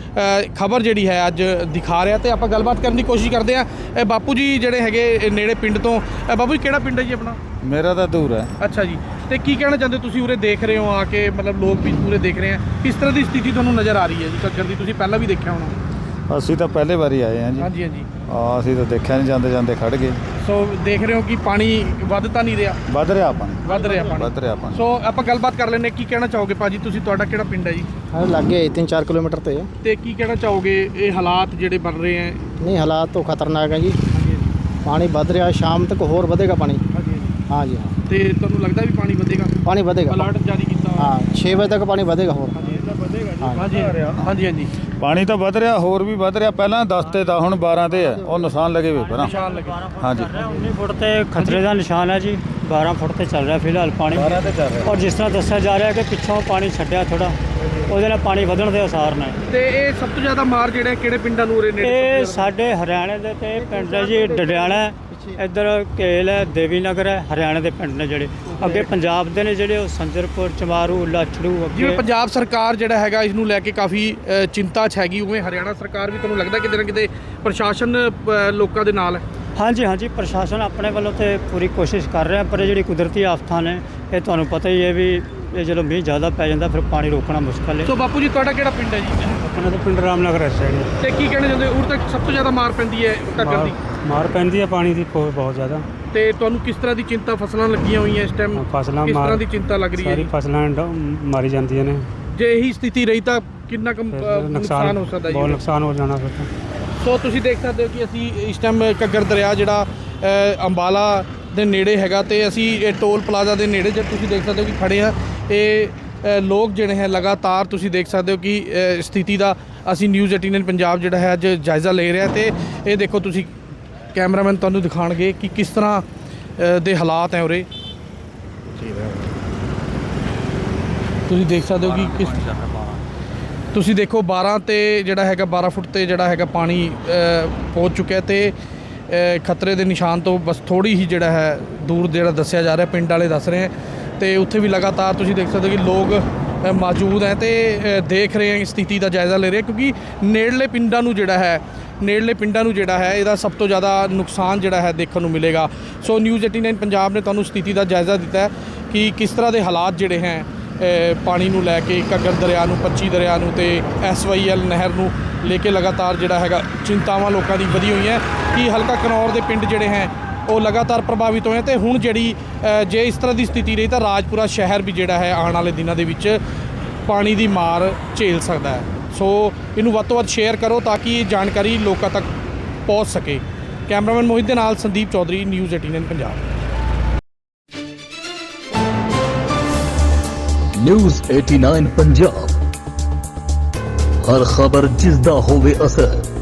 ਖਬਰ ਜਿਹੜੀ ਹੈ ਅੱਜ ਦਿਖਾ ਰਿਹਾ ਤੇ ਆਪਾਂ ਗੱਲਬਾਤ ਕਰਨ ਦੀ ਕੋਸ਼ਿਸ਼ ਕਰਦੇ ਆ ਬਾਪੂ ਜੀ ਜਿਹੜੇ ਹੈਗੇ ਇਹ ਨੇੜੇ ਪਿੰਡ ਤੋਂ ਬਾਪੂ ਜੀ ਕਿਹੜਾ ਪਿੰਡ ਹੈ ਜੀ ਆਪਣਾ? ਮੇਰਾ ਤਾਂ ਦੂਰ ਹੈ। ਅੱਛਾ ਜੀ। ਤੇ ਕੀ ਕਹਿਣਾ ਚਾਹੁੰਦੇ? ਤੁਸੀਂ ਉਰੇ ਦੇਖ ਰਹੇ ਹੋ ਆ ਕੇ ਮਤਲਬ ਲੋਕ ਵੀ ਪੂਰੇ ਦੇਖ ਰਹੇ ਆ। ਕਿਸ ਤਰ੍ਹਾਂ ਦੀ ਸਥਿਤੀ ਤੁਹਾਨੂੰ ਨਜ਼ਰ ਆ ਰਹੀ ਹੈ ਜੀ? ਘੱਗਰ ਦੀ ਤੁਸੀਂ ਪਹਿਲਾਂ ਵੀ ਦੇਖਿਆ ਹੋਣਾ। ਅਸੀਂ ਤਾਂ ਪਹਿਲੇ ਵਾਰੀ ਆਏ ਹਾਂ ਜੀ। ਹਾਂਜੀ ਹਾਂਜੀ। ਆ ਅਸੀਂ ਤਾਂ ਦੇਖਿਆ ਨਹੀਂ ਜਾਂਦੇ ਜਾਂਦੇ ਖੜ ਗਏ। ਸੋ ਦੇਖ ਰਹੇ ਹੋ ਕਿ ਪਾਣੀ ਵੱਧ ਤਾਂ ਨਹੀਂ ਰਿਹਾ? ਵੱਧ ਰਿਹਾ ਪਾਣੀ। ਵੱਧ ਰਿਹਾ ਪਾਣੀ। ਵੱਧ ਰਿਹਾ ਪਾਣੀ। ਸੋ ਆਪਾਂ ਗੱਲਬਾਤ ਕਰ ਲੈਂਦੇ ਹਾਂ। ਕੀ ਕਹਿਣਾ ਚਾਹੋਗੇ ਭਾਜੀ? ਤੁਸੀਂ ਤੁਹਾਡਾ ਕਿਹੜਾ ਪਿੰਡ ਹੈ ਜੀ? ਹਾਂ ਲੱਗੇ 3-4 ਕਿਲੋਮੀਟਰ ਤੇ। ਹੈ ਤੇ ਕੀ ਕਹਿਣਾ ਚਾਹੋਗੇ? ਇਹ ਹਾਲਾਤ ਜਿਹੜੇ ਬਣ ਰਹੇ ਹੈ? ਨਹੀਂ ਹਾਲਾਤ ਤਾਂ ਖਤਰਨਾਕ ਹੈ ਜੀ। ਪਾਣੀ ਵੱਧ ਰਿਹਾ ਸ਼ਾਮ ਤੱਕ ਹੋਰ ਵਧੇਗਾ ਪਾਣੀ। ਹਾਂ ਜੀ ਹਾਂ। ਤੇ ਤੁਹਾਨੂੰ ਲੱਗਦਾ ਵੀ ਪਾਣੀ ਵਧੇਗਾ? ਪਾਣੀ ਵਧੇਗਾ। ਅਲਰਟ ਜਾਰੀ ਕੀਤਾ। ਹਾਂ 6 ਵਜੇ ਤੱਕ ਪਾਣੀ ਵਧੇਗਾ ਹੋਰ। ਹਾਂਜੀ ਹਾਂਜੀ ਹਾਂਜੀ। ਪਾਣੀ ਤਾਂ ਵੱਧ ਰਿਹਾ ਹੋਰ ਵੀ ਵੱਧ ਰਿਹਾ। ਪਹਿਲਾਂ 10 ਤੇ ਤਾਂ ਹੁਣ 12 ਤੇ ਹੈ। ਉਹ ਨਿਸ਼ਾਨ ਲੱਗੇ ਹੋਏ ਲੱਗੇ ਹਾਂਜੀ। 19 ਫੁੱਟ ਤੇ ਖਤਰੇ ਦਾ ਨਿਸ਼ਾਨ ਹੈ ਜੀ। 12 ਫੁੱਟ ਤੇ ਚੱਲ ਰਿਹਾ ਫਿਲਹਾਲ ਪਾਣੀ। 12 ਤੇ ਚੱਲ ਰਿਹਾ। ਔਰ ਜਿਸ ਤਰ੍ਹਾਂ ਦੱਸਿਆ ਜਾ ਰਿਹਾ ਕਿ ਪਿੱਛੋਂ ਪਾਣੀ ਛੱਡਿਆ ਥੋੜਾ ਉਹਦੇ ਨਾਲ ਪਾਣੀ ਵਧਣ ਦੇ ਅਸਾਰ ਨੇ। ਤੇ ਇਹ ਸਭ ਤੋਂ ਜ਼ਿਆਦਾ ਮਾਰ ਜਿਹੜਾ ਕਿਹੜੇ ਪਿੰਡਾਂ ਨੂੰ ਉਰੇ ਨੇੜੇ ਇਹ ਸਾਡੇ ਹਰਿਆਣੇ ਦੇ ਤੇ ਪਿੰਡ ਹੈ ਜੀ ਡਡਿਆਣਾ ਇੱਧਰ ਕੇਲ ਹੈ ਦੇਵੀ ਨਗਰ ਹੈ ਹਰਿਆਣੇ ਦੇ ਪਿੰਡ ਨੇ ਜਿਹੜੇ। ਅੱਗੇ ਪੰਜਾਬ ਦੇ ਨੇ ਜਿਹੜੇ ਉਹ ਸੰਜਰਪੁਰ ਚਮਾਰੂ ਲਾਚੜੂ ਜਿਵੇਂ ਅੱਗੇ ਪੰਜਾਬ ਸਰਕਾਰ ਜਿਹੜਾ ਹੈਗਾ ਇਸ ਨੂੰ ਲੈ ਕੇ ਕਾਫੀ ਅ, ਚਿੰਤਾ 'ਚ ਹੈਗੀ ਉਵੇਂ ਹਰਿਆਣਾ ਸਰਕਾਰ ਵੀ ਤੁਹਾਨੂੰ ਲੱਗਦਾ ਕਿਤੇ ਨਾ ਕਿਤੇ ਪ੍ਰਸ਼ਾਸਨ ਅ, ਲੋਕਾਂ ਦੇ ਨਾਲ ਹੈ? ਹਾਂਜੀ ਹਾਂਜੀ ਪ੍ਰਸ਼ਾਸਨ ਆਪਣੇ ਵੱਲੋਂ ਤੇ ਪੂਰੀ ਕੋਸ਼ਿਸ਼ ਕਰ ਰਿਹਾ ਪਰ ਇਹ ਜਿਹੜੀ ਕੁਦਰਤੀ ਆਫਤਾਂ ਨੇ ਇਹ ਤੁਹਾਨੂੰ ਪਤਾ ਹੀ ਹੈ ਵੀ ਇਹ ਜਦੋਂ ਮੀਂਹ ਜ਼ਿਆਦਾ ਪੈ ਜਾਂਦਾ ਫਿਰ ਪਾਣੀ ਰੋਕਣਾ ਮੁਸ਼ਕਲ ਹੈ। ਸੋ ਬਾਪੂ ਜੀ ਤੁਹਾਡਾ ਕਿਹੜਾ ਪਿੰਡ ਹੈ ਜੀ? ਆਪਣਾ ਤਾਂ ਪਿੰਡ ਰਾਮਨਗਰ ਹੈ ਸਾਈਡ ਤੇ ਕੀ ਕਹਿਣਾ ਚਾਹੁੰਦੇ ਉਰ ਤੱਕ ਸਭ ਤੋਂ ਜ਼ਿਆਦਾ ਮਾਰ ਪੈਂਦੀ ਹੈ ਘੱਗਰ ਦੀ? ਮਾਰ ਪੈਂਦੀ ਹੈ ਪਾਣੀ ਦੀ ਬਹੁਤ ਬਹੁਤ ਜ਼ਿਆਦਾ। ਤੇ ਤੁਹਾਨੂੰ ਕਿਸ ਤਰ੍ਹਾਂ ਦੀ ਚਿੰਤਾ ਫਸਲਾਂ ਲੱਗੀਆਂ ਹੋਈਆਂ ਇਸ ਟਾਈਮ ਫਸਲਾਂ ਕਿਸ ਤਰ੍ਹਾਂ ਦੀ ਚਿੰਤਾ ਲੱਗ ਰਹੀ ਹੈ? ਸਾਰੀ? ਫਸਲਾਂ ਮਾਰੀ ਜਾਂਦੀਆਂ ਨੇ। ਜੇ ਇਹੀ ਸਥਿਤੀ ਰਹੀ ਤਾਂ ਕਿੰਨਾ ਕੁ ਨੁਕਸਾਨ ਹੋ ਸਕਦਾ ਬਹੁਤ ਜੀ ਨੁਕਸਾਨ ਹੋ ਜਾਣਾ ਫਿਰ ਤਾਂ। ਸੋ ਤੁਸੀਂ ਦੇਖ ਸਕਦੇ ਹੋ ਕਿ ਅਸੀਂ ਇਸ ਟਾਈਮ ਘੱਗਰ ਦਰਿਆ ਜਿਹੜਾ ਅੰਬਾਲਾ ਦੇ ਨੇੜੇ ਹੈਗਾ ਤੇ ਅਸੀਂ ਇਹ ਟੋਲ ਪਲਾਜ਼ਾ ਦੇ ਨੇੜੇ ਜੇ ਤੁਸੀਂ ਦੇਖ ਸਕਦੇ ਹੋ ਕਿ ਖੜੇ ਆ ਇਹ ਲੋਕ ਜਿਹੜੇ ਹੈ ਲਗਾਤਾਰ ਤੁਸੀਂ ਦੇਖ ਸਕਦੇ ਹੋ ਕਿ ਸਥਿਤੀ ਦਾ ਅਸੀਂ ਨਿਊਜ਼ 18 ਪੰਜਾਬ ਜਿਹੜਾ ਹੈ ਅੱਜ ਜਾਇਜ਼ਾ ਲੈ ਰਿਹਾ ਤੇ ਇਹ ਦੇਖੋ ਤੁਸੀਂ ਕੈਮਰਾਮੈਨ ਤੁਹਾਨੂੰ ਦਿਖਾਣਗੇ ਕਿ ਕਿਸ ਤਰ੍ਹਾਂ ਦੇ ਹਾਲਾਤ ਹੈ ਉਰੇ। ਤੁਸੀਂ ਦੇਖ ਸਕਦੇ ਹੋ ਕਿ ਕਿਸ ਤੁਸੀਂ ਦੇਖੋ 12 ਤੇ ਜਿਹੜਾ ਹੈਗਾ 12 ਫੁੱਟ ਤੇ ਜਿਹੜਾ ਹੈਗਾ ਪਾਣੀ ਪਹੁੰਚ ਚੁੱਕਿਆ ਤੇ ਖਤਰੇ ਦੇ ਨਿਸ਼ਾਨ ਤੋਂ ਬਸ ਥੋੜੀ ਹੀ ਜਿਹੜਾ ਹੈ ਦੂਰ ਜਿਹੜਾ ਦੱਸਿਆ ਜਾ ਰਿਹਾ, ਪਿੰਡ ਵਾਲੇ ਦੱਸ ਰਹੇ ਹੈ। ਤੇ ਉੱਥੇ ਵੀ ਲਗਾਤਾਰ ਤੁਸੀਂ ਦੇਖ ਸਕਦੇ ਹੋ ਕਿ ਲੋਕ ਮੌਜੂਦ ਹੈ ਤੇ ਦੇਖ ਰਹੇ ਹੈ ਸਥਿਤੀ ਦਾ ਜਾਇਜ਼ਾ ਲੈ ਰਹੇ ਕਿਉਂਕਿ ਨੇੜਲੇ ਪਿੰਡਾਂ ਨੂੰ ਜਿਹੜਾ ਹੈ, ਨੇੜਲੇ ਪਿੰਡਾਂ ਨੂੰ ਜਿਹੜਾ ਹੈ, ਇਹਦਾ ਸਭ ਤੋਂ ਜ਼ਿਆਦਾ ਨੁਕਸਾਨ ਜਿਹੜਾ ਹੈ ਦੇਖਣ ਨੂੰ ਮਿਲੇਗਾ। ਸੋ ਨਿਊਜ਼ 89 ਪੰਜਾਬ ਨੇ ਤੁਹਾਨੂੰ ਸਥਿਤੀ ਦਾ ਜਾਇਜ਼ਾ ਦਿੱਤਾ ਹੈ ਕਿ ਕਿਸ ਤਰ੍ਹਾਂ ਦੇ ਹਾਲਾਤ ਜਿਹੜੇ ਹੈ ਪਾਣੀ ਨੂੰ ਲੈ ਕੇ ਘੱਗਰ ਦਰਿਆ ਨੂੰ 25 ਦਰਿਆ ਨੂੰ ਤੇ ਐਸਵਾਈਐਲ ਨਹਿਰ ਨੂੰ ਲੈ ਕੇ ਲਗਾਤਾਰ ਜਿਹੜਾ ਹੈਗਾ ਚਿੰਤਾਵਾਂ ਲੋਕਾਂ ਦੀ ਵਧੀ ਹੋਈਆਂ ਕਿ ਹਲਕਾ ਕਨੌਰ ਦੇ ਪਿੰਡ ਜਿਹੜੇ ਹੈ ਉਹ ਲਗਾਤਾਰ ਪ੍ਰਭਾਵਿਤ ਹੋਏ ਤੇ ਹੁਣ ਜਿਹੜੀ ਜੇ ਇਸ ਤਰ੍ਹਾਂ ਦੀ ਸਥਿਤੀ ਰਹੀ ਤਾਂ ਰਾਜਪੁਰਾ ਸ਼ਹਿਰ ਵੀ ਜਿਹੜਾ ਹੈ ਆਉਣ ਵਾਲੇ ਦਿਨਾਂ ਦੇ ਵਿੱਚ ਪਾਣੀ ਦੀ ਮਾਰ ਝੇਲ ਸਕਦਾ ਹੈ। ਸੋ ਇਹਨੂੰ ਵੱਧ ਤੋਂ ਵੱਧ ਸ਼ੇਅਰ ਕਰੋ ਤਾਂ ਕਿ ਇਹ ਜਾਣਕਾਰੀ ਲੋਕਾਂ ਤੱਕ ਪਹੁੰਚ ਸਕੇ। ਕੈਮਰਾਮੈਨ ਮੋਹਿਤ ਦੇ ਨਾਲ ਸੰਦੀਪ ਚੌਧਰੀ ਨਿਊਜ਼ 18 ਪੰਜਾਬ ਨਿਊਜ਼ 89 ਪੰਜਾਬ ਹਰ ਖਬਰ ਜਿਸ ਦਾ ਹੋਵੇ ਅਸਰ।